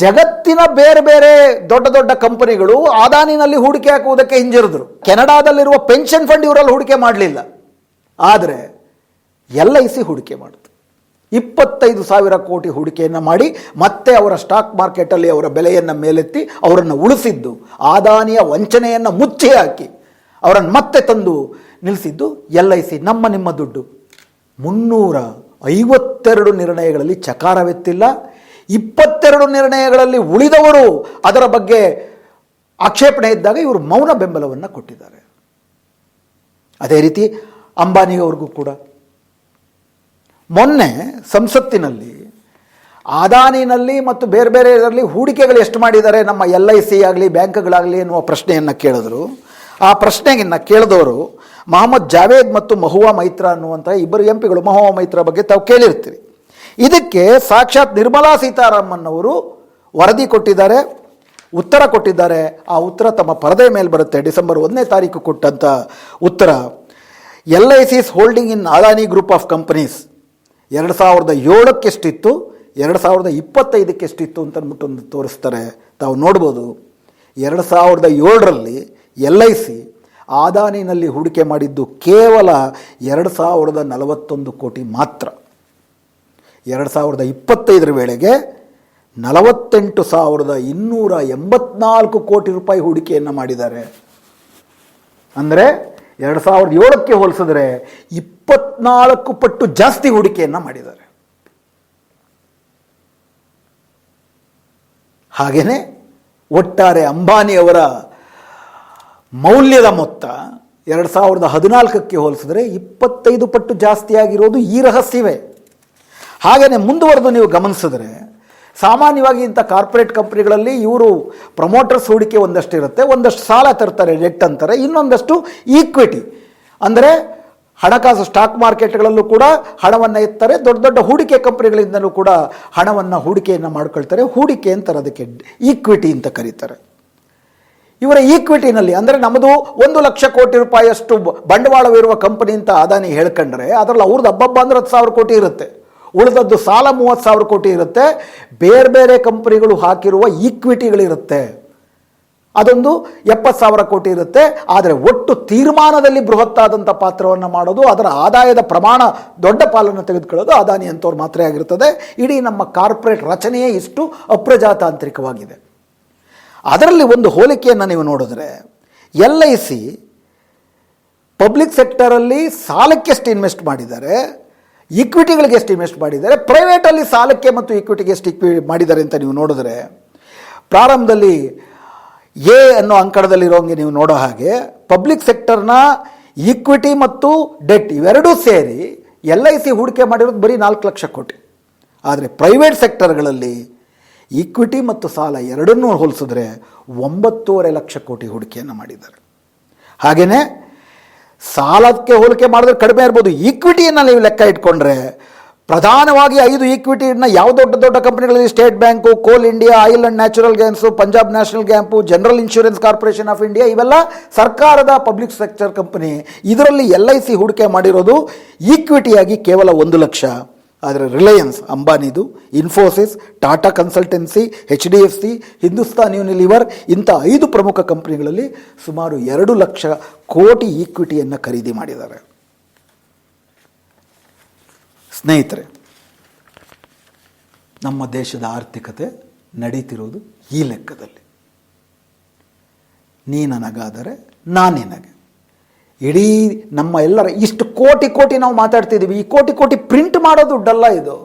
ಜಗತ್ತಿನ ಬೇರೆ ಬೇರೆ ದೊಡ್ಡ ದೊಡ್ಡ ಕಂಪನಿಗಳು ಆದಾನಿನಲ್ಲಿ ಹೂಡಿಕೆ ಹಾಕುವುದಕ್ಕೆ ಹಿಂಜರಿದ್ರು. ಕೆನಡಾದಲ್ಲಿರುವ ಪೆನ್ಷನ್ ಫಂಡ್ ಇವರಲ್ಲಿ ಹೂಡಿಕೆ ಮಾಡಲಿಲ್ಲ. ಆದರೆ ಎಲ್ ಐ ಸಿ ಹೂಡಿಕೆ ಮಾಡಿತು ಇಪ್ಪತ್ತೈದು ಸಾವಿರ ಕೋಟಿ ಹೂಡಿಕೆಯನ್ನು ಮಾಡಿ ಮತ್ತೆ ಅವರ ಸ್ಟಾಕ್ ಮಾರ್ಕೆಟಲ್ಲಿ ಅವರ ಬೆಲೆಯನ್ನು ಮೇಲೆತ್ತಿ ಅವರನ್ನು ಉಳಿಸಿದ್ದು, ಆದಾನಿಯ ವಂಚನೆಯನ್ನು ಮುಚ್ಚಿ ಹಾಕಿ ಅವರನ್ನು ಮತ್ತೆ ತಂದು ನಿಲ್ಲಿಸಿದ್ದು ಎಲ್ ಐ ಸಿ, ನಮ್ಮ ನಿಮ್ಮ ದುಡ್ಡು. ಮುನ್ನೂರ ಐವತ್ತೆರಡು ನಿರ್ಣಯಗಳಲ್ಲಿ ಚಕಾರವೆತ್ತಿಲ್ಲ. ಇಪ್ಪತ್ತೆರಡು ನಿರ್ಣಯಗಳಲ್ಲಿ ಉಳಿದವರು ಅದರ ಬಗ್ಗೆ ಆಕ್ಷೇಪಣೆ ಇದ್ದಾಗ ಇವರು ಮೌನ ಬೆಂಬಲವನ್ನು ಕೊಟ್ಟಿದ್ದಾರೆ. ಅದೇ ರೀತಿ ಅಂಬಾನಿಯವ್ರಿಗೂ ಕೂಡ. ಮೊನ್ನೆ ಸಂಸತ್ತಿನಲ್ಲಿ, ಆದಾನಿನಲ್ಲಿ ಮತ್ತು ಬೇರೆ ಬೇರೆ ಇದರಲ್ಲಿ ಹೂಡಿಕೆಗಳು ಎಷ್ಟು ಮಾಡಿದ್ದಾರೆ, ನಮ್ಮ ಎಲ್ ಐ ಸಿ ಆಗಲಿ, ಬ್ಯಾಂಕ್ಗಳಾಗಲಿ ಎನ್ನುವ ಪ್ರಶ್ನೆಯನ್ನು ಕೇಳಿದ್ರು. ಆ ಪ್ರಶ್ನೆಯನ್ನು ಕೇಳಿದವರು ಮೊಹಮ್ಮದ್ ಜಾವೇದ್ ಮತ್ತು ಮಹುವಾ ಮೈತ್ರ ಅನ್ನುವಂಥ ಇಬ್ಬರು ಎಂ ಪಿಗಳು ಮಹುವಾ ಮೈತ್ರ ಬಗ್ಗೆ ತಾವು ಕೇಳಿರ್ತೀರಿ ಇದಕ್ಕೆ ಸಾಕ್ಷಾತ್ ನಿರ್ಮಲಾ ಸೀತಾರಾಮನ್ ಅವರು ವರದಿ ಕೊಟ್ಟಿದ್ದಾರೆ, ಉತ್ತರ ಕೊಟ್ಟಿದ್ದಾರೆ. ಆ ಉತ್ತರ ತಮ್ಮ ಪರದೆ ಮೇಲೆ ಬರುತ್ತೆ, ಡಿಸೆಂಬರ್ ಒಂದನೇ ತಾರೀಕು ಕೊಟ್ಟಂಥ ಉತ್ತರ. L I C's holding in Adani group of companies ಎರಡು ಸಾವಿರದ ಏಳಕ್ಕೆ ಎಷ್ಟಿತ್ತು ಎರಡು ಸಾವಿರದ ಇಪ್ಪತ್ತೈದಕ್ಕೆ ಎಷ್ಟಿತ್ತು ಅಂತ ಅಂದ್ಬಿಟ್ಟು ಒಂದು ತೋರಿಸ್ತಾರೆ. ತಾವು ನೋಡ್ಬೋದು, ಎರಡು ಸಾವಿರದ ಏಳರಲ್ಲಿ ಎಲ್ ಐ ಸಿ ಆದಾನಿನಲ್ಲಿ ಹೂಡಿಕೆ ಮಾಡಿದ್ದು ಕೇವಲ ಎರಡು ಸಾವಿರದ ನಲವತ್ತೊಂದು ಕೋಟಿ ಮಾತ್ರ. ಎರಡು ಸಾವಿರದ ಇಪ್ಪತ್ತೈದರ ವೇಳೆಗೆ ನಲವತ್ತೆಂಟು ಸಾವಿರದ ಇನ್ನೂರ ಎಂಬತ್ನಾಲ್ಕು ಕೋಟಿ ರೂಪಾಯಿ ಹೂಡಿಕೆಯನ್ನು ಮಾಡಿದ್ದಾರೆ. ಅಂದರೆ ಎರಡು ಸಾವಿರದ ಏಳಕ್ಕೆ ಹೋಲಿಸಿದ್ರೆ ಇಪ್ಪತ್ನಾಲ್ಕು ಪಟ್ಟು ಜಾಸ್ತಿ ಹೂಡಿಕೆಯನ್ನು ಮಾಡಿದ್ದಾರೆ. ಹಾಗೆಯೇ ಒಟ್ಟಾರೆ ಅಂಬಾನಿಯವರ ಮೌಲ್ಯದ ಮೊತ್ತ ಎರಡು ಸಾವಿರದ ಹದಿನಾಲ್ಕಕ್ಕೆ ಹೋಲಿಸಿದ್ರೆ ಇಪ್ಪತ್ತೈದು ಪಟ್ಟು ಜಾಸ್ತಿ ಆಗಿರೋದು ಈ ರಹಸ್ಯವೇ. ಹಾಗೆಯೇ ಮುಂದುವರೆದು ನೀವು ಗಮನಿಸಿದ್ರೆ ಸಾಮಾನ್ಯವಾಗಿ ಇಂಥ ಕಾರ್ಪೊರೇಟ್ ಕಂಪ್ನಿಗಳಲ್ಲಿ ಇವರು ಪ್ರಮೋಟರ್ಸ್ ಹೂಡಿಕೆ ಒಂದಷ್ಟು ಇರುತ್ತೆ, ಒಂದಷ್ಟು ಸಾಲ ತರ್ತಾರೆ, ಡೆಟ್ ಅಂತಾರೆ, ಇನ್ನೊಂದಷ್ಟು ಈಕ್ವಿಟಿ. ಅಂದರೆ ಹಣಕಾಸು ಸ್ಟಾಕ್ ಮಾರ್ಕೆಟ್ಗಳಲ್ಲೂ ಕೂಡ ಹಣವನ್ನು ಎತ್ತಾರೆ, ದೊಡ್ಡ ದೊಡ್ಡ ಹೂಡಿಕೆ ಕಂಪ್ನಿಗಳಿಂದಲೂ ಕೂಡ ಹಣವನ್ನು ಹೂಡಿಕೆಯನ್ನು ಮಾಡ್ಕೊಳ್ತಾರೆ. ಹೂಡಿಕೆ ಅಂತಾರೆ ಅದಕ್ಕೆ ಈಕ್ವಿಟಿ ಅಂತ ಕರೀತಾರೆ. ಇವರ ಈಕ್ವಿಟಿನಲ್ಲಿ, ಅಂದರೆ ನಮ್ಮದು ಒಂದು ಲಕ್ಷ ಕೋಟಿ ರೂಪಾಯಿಯಷ್ಟು ಬಂಡವಾಳವಿರುವ ಕಂಪನಿ ಅಂತ ಅದಾನಿ ಹೇಳ್ಕೊಂಡ್ರೆ, ಅದರಲ್ಲಿ ಅವ್ರದ್ದು ಹಬ್ಬಬ್ಬ ಅಂದ್ರೆ ಹತ್ತು ಸಾವಿರ ಕೋಟಿ ಇರುತ್ತೆ. ಉಳಿದದ್ದು ಸಾಲ ಮೂವತ್ತು ಸಾವಿರ ಕೋಟಿ ಇರುತ್ತೆ. ಬೇರೆ ಬೇರೆ ಕಂಪನಿಗಳು ಹಾಕಿರುವ ಈಕ್ವಿಟಿಗಳಿರುತ್ತೆ. ಅದೊಂದು ಎಪ್ಪತ್ತು ಸಾವಿರ ಕೋಟಿ ಇರುತ್ತೆ. ಆದರೆ ಒಟ್ಟು ತೀರ್ಮಾನದಲ್ಲಿ ಬೃಹತ್ತಾದಂಥ ಪಾತ್ರವನ್ನು ಮಾಡೋದು, ಅದರ ಆದಾಯದ ಪ್ರಮಾಣ ದೊಡ್ಡ ಪಾಲನ್ನು ತೆಗೆದುಕೊಳ್ಳೋದು ಅದಾನಿ ಅಂತವ್ರು ಮಾತ್ರ ಆಗಿರ್ತದೆ. ಇಡೀ ನಮ್ಮ ಕಾರ್ಪೊರೇಟ್ ರಚನೆಯೇ ಇಷ್ಟು ಅಪ್ರಜಾತಾಂತ್ರಿಕವಾಗಿದೆ. ಅದರಲ್ಲಿ ಒಂದು ಹೋಲಿಕೆಯನ್ನು ನೀವು ನೋಡಿದ್ರೆ, ಎಲ್ ಐ ಸಿ ಪಬ್ಲಿಕ್ ಸೆಕ್ಟರಲ್ಲಿ ಸಾಲಕ್ಕೆಷ್ಟು ಇನ್ವೆಸ್ಟ್ ಮಾಡಿದ್ದಾರೆ? ಈಕ್ವಿಟಿಗಳಿಗೆ ಎಷ್ಟು ಇನ್ವೆಸ್ಟ್ ಮಾಡಿದ್ದಾರೆ? ಪ್ರೈವೇಟಲ್ಲಿ ಸಾಲಕ್ಕೆ ಮತ್ತು ಇಕ್ವಿಟಿಗೆ ಎಷ್ಟು ಇಕ್ವಿ ಮಾಡಿದ್ದಾರೆ ಅಂತ ನೀವು ನೋಡಿದ್ರೆ, ಪ್ರಾರಂಭದಲ್ಲಿ ಎ ಅನ್ನೋ ಅಂಕಣದಲ್ಲಿರೋಂಗೆ ನೀವು ನೋಡೋ ಹಾಗೆ ಪಬ್ಲಿಕ್ ಸೆಕ್ಟರ್ನ ಈಕ್ವಿಟಿ ಮತ್ತು ಡೆಟ್ ಇವೆರಡೂ ಸೇರಿ ಎಲ್ ಐ ಸಿ ಹೂಡಿಕೆ ಮಾಡಿರೋದು ಬರೀ ನಾಲ್ಕು ಲಕ್ಷ ಕೋಟಿ. ಆದರೆ ಪ್ರೈವೇಟ್ ಸೆಕ್ಟರ್ಗಳಲ್ಲಿ ಈಕ್ವಿಟಿ ಮತ್ತು ಸಾಲ ಎರಡನ್ನೂ ಹೋಲಿಸಿದ್ರೆ ಒಂಬತ್ತೂವರೆ ಲಕ್ಷ ಕೋಟಿ ಹೂಡಿಕೆಯನ್ನು ಮಾಡಿದ್ದಾರೆ. ಹಾಗೆಯೇ ಸಾಲಕ್ಕೆ ಹೋಲಿಕೆ ಮಾಡಿದ್ರೆ ಕಡಿಮೆ ಇರ್ಬೋದು. ಈಕ್ವಿಟಿಯನ್ನು ನೀವು ಲೆಕ್ಕ ಇಟ್ಕೊಂಡ್ರೆ, ಪ್ರಧಾನವಾಗಿ ಐದು ಈಕ್ವಿಟಿನ ಯಾವ ದೊಡ್ಡ ದೊಡ್ಡ ಕಂಪನಿಗಳಲ್ಲಿ State Bank, Coal India Oil and Natural Gas Punjab National ಗ್ಯಾಂಪು, General Insurance Corporation of India, ಇವೆಲ್ಲ ಸರ್ಕಾರದ ಪಬ್ಲಿಕ್ ಸೆಕ್ಟರ್ ಕಂಪನಿ. ಇದರಲ್ಲಿ ಎಲ್ ಐ ಸಿ ಹೂಡಿಕೆ ಮಾಡಿರೋದು ಈಕ್ವಿಟಿಯಾಗಿ ಕೇವಲ ಒಂದು ಲಕ್ಷ. ಆದರೆ Reliance ಅಂಬಾನಿದು, Infosys, Tata Consultancy, H D F C, Hindustan Unilever ಇಂಥ ಐದು ಪ್ರಮುಖ ಕಂಪ್ನಿಗಳಲ್ಲಿ ಸುಮಾರು ಎರಡು ಲಕ್ಷ ಕೋಟಿ ಈಕ್ವಿಟಿಯನ್ನು ಖರೀದಿ ಮಾಡಿದ್ದಾರೆ. ಸ್ನೇಹಿತರೆ, ನಮ್ಮ ದೇಶದ ಆರ್ಥಿಕತೆ ನಡೀತಿರೋದು ಈ ಲೆಕ್ಕದಲ್ಲಿ. ನೀ ನನಗಾದರೆ ನಾನು ನಿನಗೆ ಇಡೀ ನಮ್ಮ ಎಲ್ಲರ ಇಷ್ಟು ಕೋಟಿ ಕೋಟಿ ನಾವು ಮಾತಾಡ್ತಿದ್ದೀವಿ. ಈ ಕೋಟಿ ಕೋಟಿ ಪ್ರಿಂಟ್ ಮಾಡೋ ದುಡ್ಡಲ್ಲ ಇದು.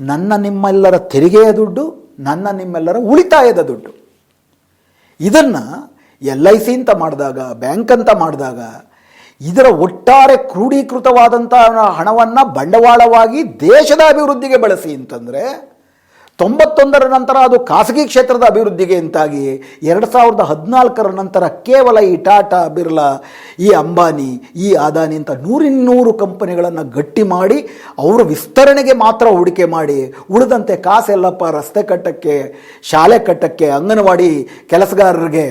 ನನ್ನ ನಿಮ್ಮೆಲ್ಲರ ತೆರಿಗೆಯ ದುಡ್ಡು, ನನ್ನ ನಿಮ್ಮೆಲ್ಲರ ಉಳಿತಾಯದ ದುಡ್ಡು. ಇದನ್ನು ಎಲ್ ಐ ಸಿ ಅಂತ ಮಾಡಿದಾಗ, ಬ್ಯಾಂಕ್ ಅಂತ ಮಾಡಿದಾಗ, ಇದರ ಒಟ್ಟಾರೆ ಕ್ರೋಢೀಕೃತವಾದಂಥ ಹಣವನ್ನು ಬಂಡವಾಳವಾಗಿ ದೇಶದ ಅಭಿವೃದ್ಧಿಗೆ ಬಳಸಿ ಅಂತಂದರೆ ತೊಂಬತ್ತೊಂದರ ನಂತರ ಅದು ಖಾಸಗಿ ಕ್ಷೇತ್ರದ ಅಭಿವೃದ್ಧಿಗೆ ಅಂತಾಗಿ ಎರಡು ಸಾವಿರದ ಹದಿನಾಲ್ಕರ ನಂತರ ಕೇವಲ ಈ ಟಾಟಾ, ಬಿರ್ಲಾ, ಈ ಅಂಬಾನಿ, ಈ ಅದಾನಿ ಅಂತ ನೂರಿನ್ನೂರು ಕಂಪನಿಗಳನ್ನು ಗಟ್ಟಿ ಮಾಡಿ ಅವರ ವಿಸ್ತರಣೆಗೆ ಮಾತ್ರ ಹೂಡಿಕೆ ಮಾಡಿ ಉಳಿದಂತೆ ಕಾಸೆಲ್ಲಪ್ಪ ರಸ್ತೆ ಕಟ್ಟಕ್ಕೆ, ಶಾಲೆ ಕಟ್ಟಕ್ಕೆ, ಅಂಗನವಾಡಿ ಕೆಲಸಗಾರರಿಗೆ,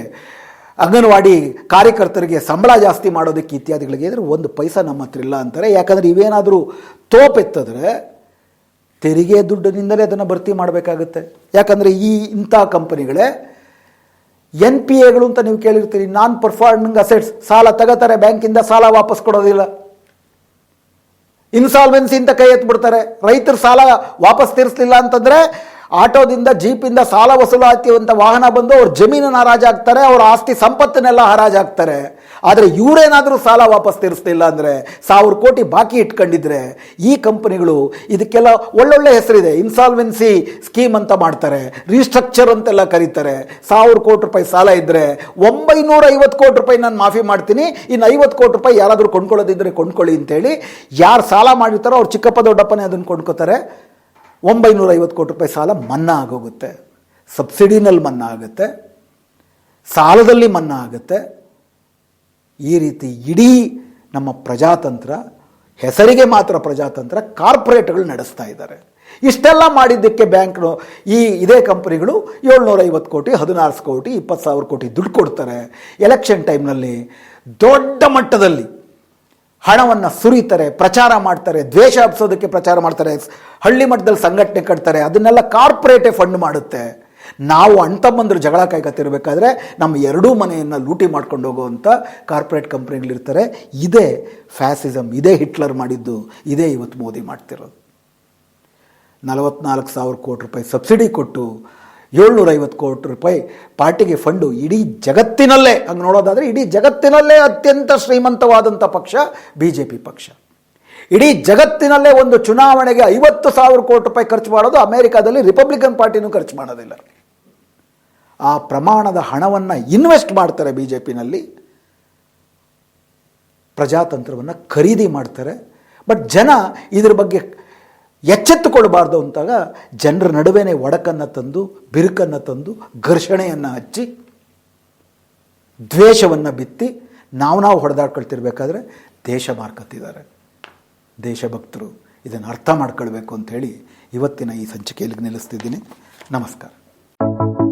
ಅಂಗನವಾಡಿ ಕಾರ್ಯಕರ್ತರಿಗೆ ಸಂಬಳ ಜಾಸ್ತಿ ಮಾಡೋದಕ್ಕೆ ಇತ್ಯಾದಿಗಳಿಗೆ ಇದ್ರೆ ಒಂದು ಪೈಸಾ ನಮ್ಮ ಹತ್ರ ಇಲ್ಲ ಅಂತಾರೆ. ಯಾಕಂದರೆ ಇವೇನಾದರೂ ತೋಪೆತ್ತಿದ್ರೆ ತೆರಿಗೆ ದುಡ್ಡಿನಿಂದಲೇ ಅದನ್ನು ಭರ್ತಿ ಮಾಡಬೇಕಾಗುತ್ತೆ. ಯಾಕಂದರೆ ಈ ಇಂಥ ಕಂಪನಿಗಳೇ ಎನ್ ಪಿ ಎಗಳು ಅಂತ ನೀವು ಕೇಳಿರ್ತೀರಿ ನಾನ್ ಪರ್ಫಾರ್ಮಿಂಗ್ ಅಸೆಟ್ಸ್ ಸಾಲ ತಗೋತಾರೆ, ಬ್ಯಾಂಕಿಂದ ಸಾಲ ವಾಪಸ್ ಕೊಡೋದಿಲ್ಲ. ಇನ್ಸಾಲ್ವೆನ್ಸಿ ಅಂತ ಕೈ ಎತ್ಬಿಡ್ತಾರೆ. ರೈತರು ಸಾಲ ವಾಪಸ್ ತೀರಿಸಲಿಲ್ಲ ಅಂತಂದರೆ ಆಟೋದಿಂದ, ಜೀಪಿಂದ ಸಾಲ ವಸೂಲಾತಿಯುವಂಥ ವಾಹನ ಬಂದು ಅವ್ರ ಜಮೀನನ್ನು ಹರಾಜಾಗ್ತಾರೆ ಅವ್ರ ಆಸ್ತಿ ಸಂಪತ್ತನ್ನೆಲ್ಲ ಹರಾಜಾಗ್ತಾರೆ ಆದರೆ ಇವರೇನಾದರೂ ಸಾಲ ವಾಪಸ್ ತೀರಿಸ್ತಿಲ್ಲ ಅಂದರೆ ಸಾವಿರ ಕೋಟಿ ಬಾಕಿ ಇಟ್ಕೊಂಡಿದ್ರೆ ಈ ಕಂಪನಿಗಳು ಇದಕ್ಕೆಲ್ಲ ಒಳ್ಳೊಳ್ಳೆ ಹೆಸರಿದೆ. ಇನ್ಸಾಲ್ವೆನ್ಸಿ ಸ್ಕೀಮ್ ಅಂತ ಮಾಡ್ತಾರೆ. ರೀಸ್ಟ್ರಕ್ಚರ್ ಅಂತೆಲ್ಲ ಕರೀತಾರೆ. ಸಾವಿರ ಕೋಟಿ ರೂಪಾಯಿ ಸಾಲ ಇದ್ದರೆ ಒಂಬೈನೂರ ಐವತ್ತು ಕೋಟಿ ರೂಪಾಯಿ ನಾನು ಮಾಫಿ ಮಾಡ್ತೀನಿ ಇನ್ನು ಐವತ್ತು ಕೋಟಿ ರೂಪಾಯಿ ಯಾರಾದರೂ ಕೊಂಡ್ಕೊಳ್ಳೋದಿದ್ರೆ ಕೊಂಡ್ಕೊಳ್ಳಿ ಅಂತೇಳಿ ಯಾರು ಸಾಲ ಮಾಡಿರ್ತಾರೋ ಅವ್ರು ಚಿಕ್ಕಪ್ಪ ದೊಡ್ಡಪ್ಪನೇ ಅದನ್ನು ಕೊಂಡ್ಕೋತಾರೆ. ಒಂಬೈನೂರ ಐವತ್ತು ಕೋಟಿ ರೂಪಾಯಿ ಸಾಲ ಮನ್ನಾ ಆಗೋಗುತ್ತೆ. ಸಬ್ಸಿಡಿನಲ್ಲಿ ಮನ್ನಾ ಆಗುತ್ತೆ. ಸಾಲದಲ್ಲಿ ಮನ್ನಾ ಆಗುತ್ತೆ. ಈ ರೀತಿ ಇಡೀ ನಮ್ಮ ಪ್ರಜಾತಂತ್ರ, ಹೆಸರಿಗೆ ಮಾತ್ರ ಪ್ರಜಾತಂತ್ರ ಕಾರ್ಪೊರೇಟ್ಗಳು ನಡೆಸ್ತಾ ಇದ್ದಾರೆ. ಇಷ್ಟೆಲ್ಲ ಮಾಡಿದ್ದಕ್ಕೆ ಬ್ಯಾಂಕ್ನು ಈ ಇದೇ ಕಂಪನಿಗಳು ಏಳ್ನೂರ ಐವತ್ತು ಕೋಟಿ, ಹದಿನಾರು ಕೋಟಿ, ಇಪ್ಪತ್ತು ಸಾವಿರ ಕೋಟಿ ದುಡ್ಡು ಕೊಡ್ತಾರೆ. ಎಲೆಕ್ಷನ್ ಟೈಮ್ನಲ್ಲಿ ದೊಡ್ಡ ಮಟ್ಟದಲ್ಲಿ ಹಣವನ್ನು ಸುರಿತಾರೆ, ಪ್ರಚಾರ ಮಾಡ್ತಾರೆ, ದ್ವೇಷ ಹಬ್ಸೋದಕ್ಕೆ ಪ್ರಚಾರ ಮಾಡ್ತಾರೆ, ಹಳ್ಳಿ ಮಟ್ಟದಲ್ಲಿ ಸಂಘಟನೆ ಕಟ್ತಾರೆ, ಅದನ್ನೆಲ್ಲ ಕಾರ್ಪೊರೇಟೇ ಫಂಡ್ ಮಾಡುತ್ತೆ. ನಾವು ಅಣ್ತಮ್ಮಂದ್ರು ಜಗಳ ಕೈಗತ್ತಿರಬೇಕಾದ್ರೆ ನಮ್ಮ ಎರಡೂ ಮನೆಯನ್ನು ಲೂಟಿ ಮಾಡ್ಕೊಂಡು ಹೋಗುವಂಥ ಕಾರ್ಪೊರೇಟ್ ಕಂಪ್ನಿಗಳಿರ್ತಾರೆ. ಇದೇ ಫ್ಯಾಸಿಸಮ್ ಇದೇ ಹಿಟ್ಲರ್ ಮಾಡಿದ್ದು, ಇದೇ ಇವತ್ತು ಮೋದಿ ಮಾಡ್ತಿರೋದು. ನಲವತ್ನಾಲ್ಕು ಸಾವಿರ ಕೋಟಿ ರೂಪಾಯಿ ಸಬ್ಸಿಡಿ ಕೊಟ್ಟು ಏಳ್ನೂರ ಐವತ್ತು ಕೋಟಿ ರೂಪಾಯಿ ಪಾರ್ಟಿಗೆ ಫಂಡು ಇಡೀ ಜಗತ್ತಿನಲ್ಲೇ, ಹಂಗೆ ನೋಡೋದಾದರೆ ಇಡೀ ಜಗತ್ತಿನಲ್ಲೇ ಅತ್ಯಂತ ಶ್ರೀಮಂತವಾದಂಥ ಪಕ್ಷ ಬಿ ಜೆ ಪಿ ಪಕ್ಷ. ಇಡೀ ಜಗತ್ತಿನಲ್ಲೇ ಒಂದು ಚುನಾವಣೆಗೆ ಐವತ್ತು ಸಾವಿರ ಕೋಟಿ ರೂಪಾಯಿ ಖರ್ಚು ಮಾಡೋದು ಅಮೇರಿಕಾದಲ್ಲಿ ರಿಪಬ್ಲಿಕನ್ ಪಾರ್ಟಿನೂ ಖರ್ಚು ಮಾಡೋದಿಲ್ಲ. ಆ ಪ್ರಮಾಣದ ಹಣವನ್ನು ಇನ್ವೆಸ್ಟ್ ಮಾಡ್ತಾರೆ ಬಿ ಜೆ ಪಿನಲ್ಲಿ ಪ್ರಜಾತಂತ್ರವನ್ನು ಖರೀದಿ ಮಾಡ್ತಾರೆ. ಬಟ್ ಜನ ಇದ್ರ ಬಗ್ಗೆ ಎಚ್ಚೆತ್ತುಕೊಳ್ಬಾರ್ದು ಅಂತಾಗ ಜನರ ನಡುವೆನೇ ಒಡಕನ್ನು ತಂದು, ಬಿರುಕನ್ನು ತಂದು, ಘರ್ಷಣೆಯನ್ನು ಹಚ್ಚಿ, ದ್ವೇಷವನ್ನು ಬಿತ್ತಿ ನಾವು ನಾವು ಹೊಡೆದಾಡ್ಕೊಳ್ತಿರ್ಬೇಕಾದ್ರೆ ದೇಶ ಮಾರ್ಕತ್ತಿದ್ದಾರೆ. ದೇಶಭಕ್ತರು ಇದನ್ನು ಅರ್ಥ ಮಾಡ್ಕೊಳ್ಬೇಕು ಹೇಳಿ ಇವತ್ತಿನ ಈ ಸಂಚಿಕೆಯಲ್ಲಿ ನಿಲ್ಲಿಸ್ತಿದ್ದೀನಿ. ನಮಸ್ಕಾರ.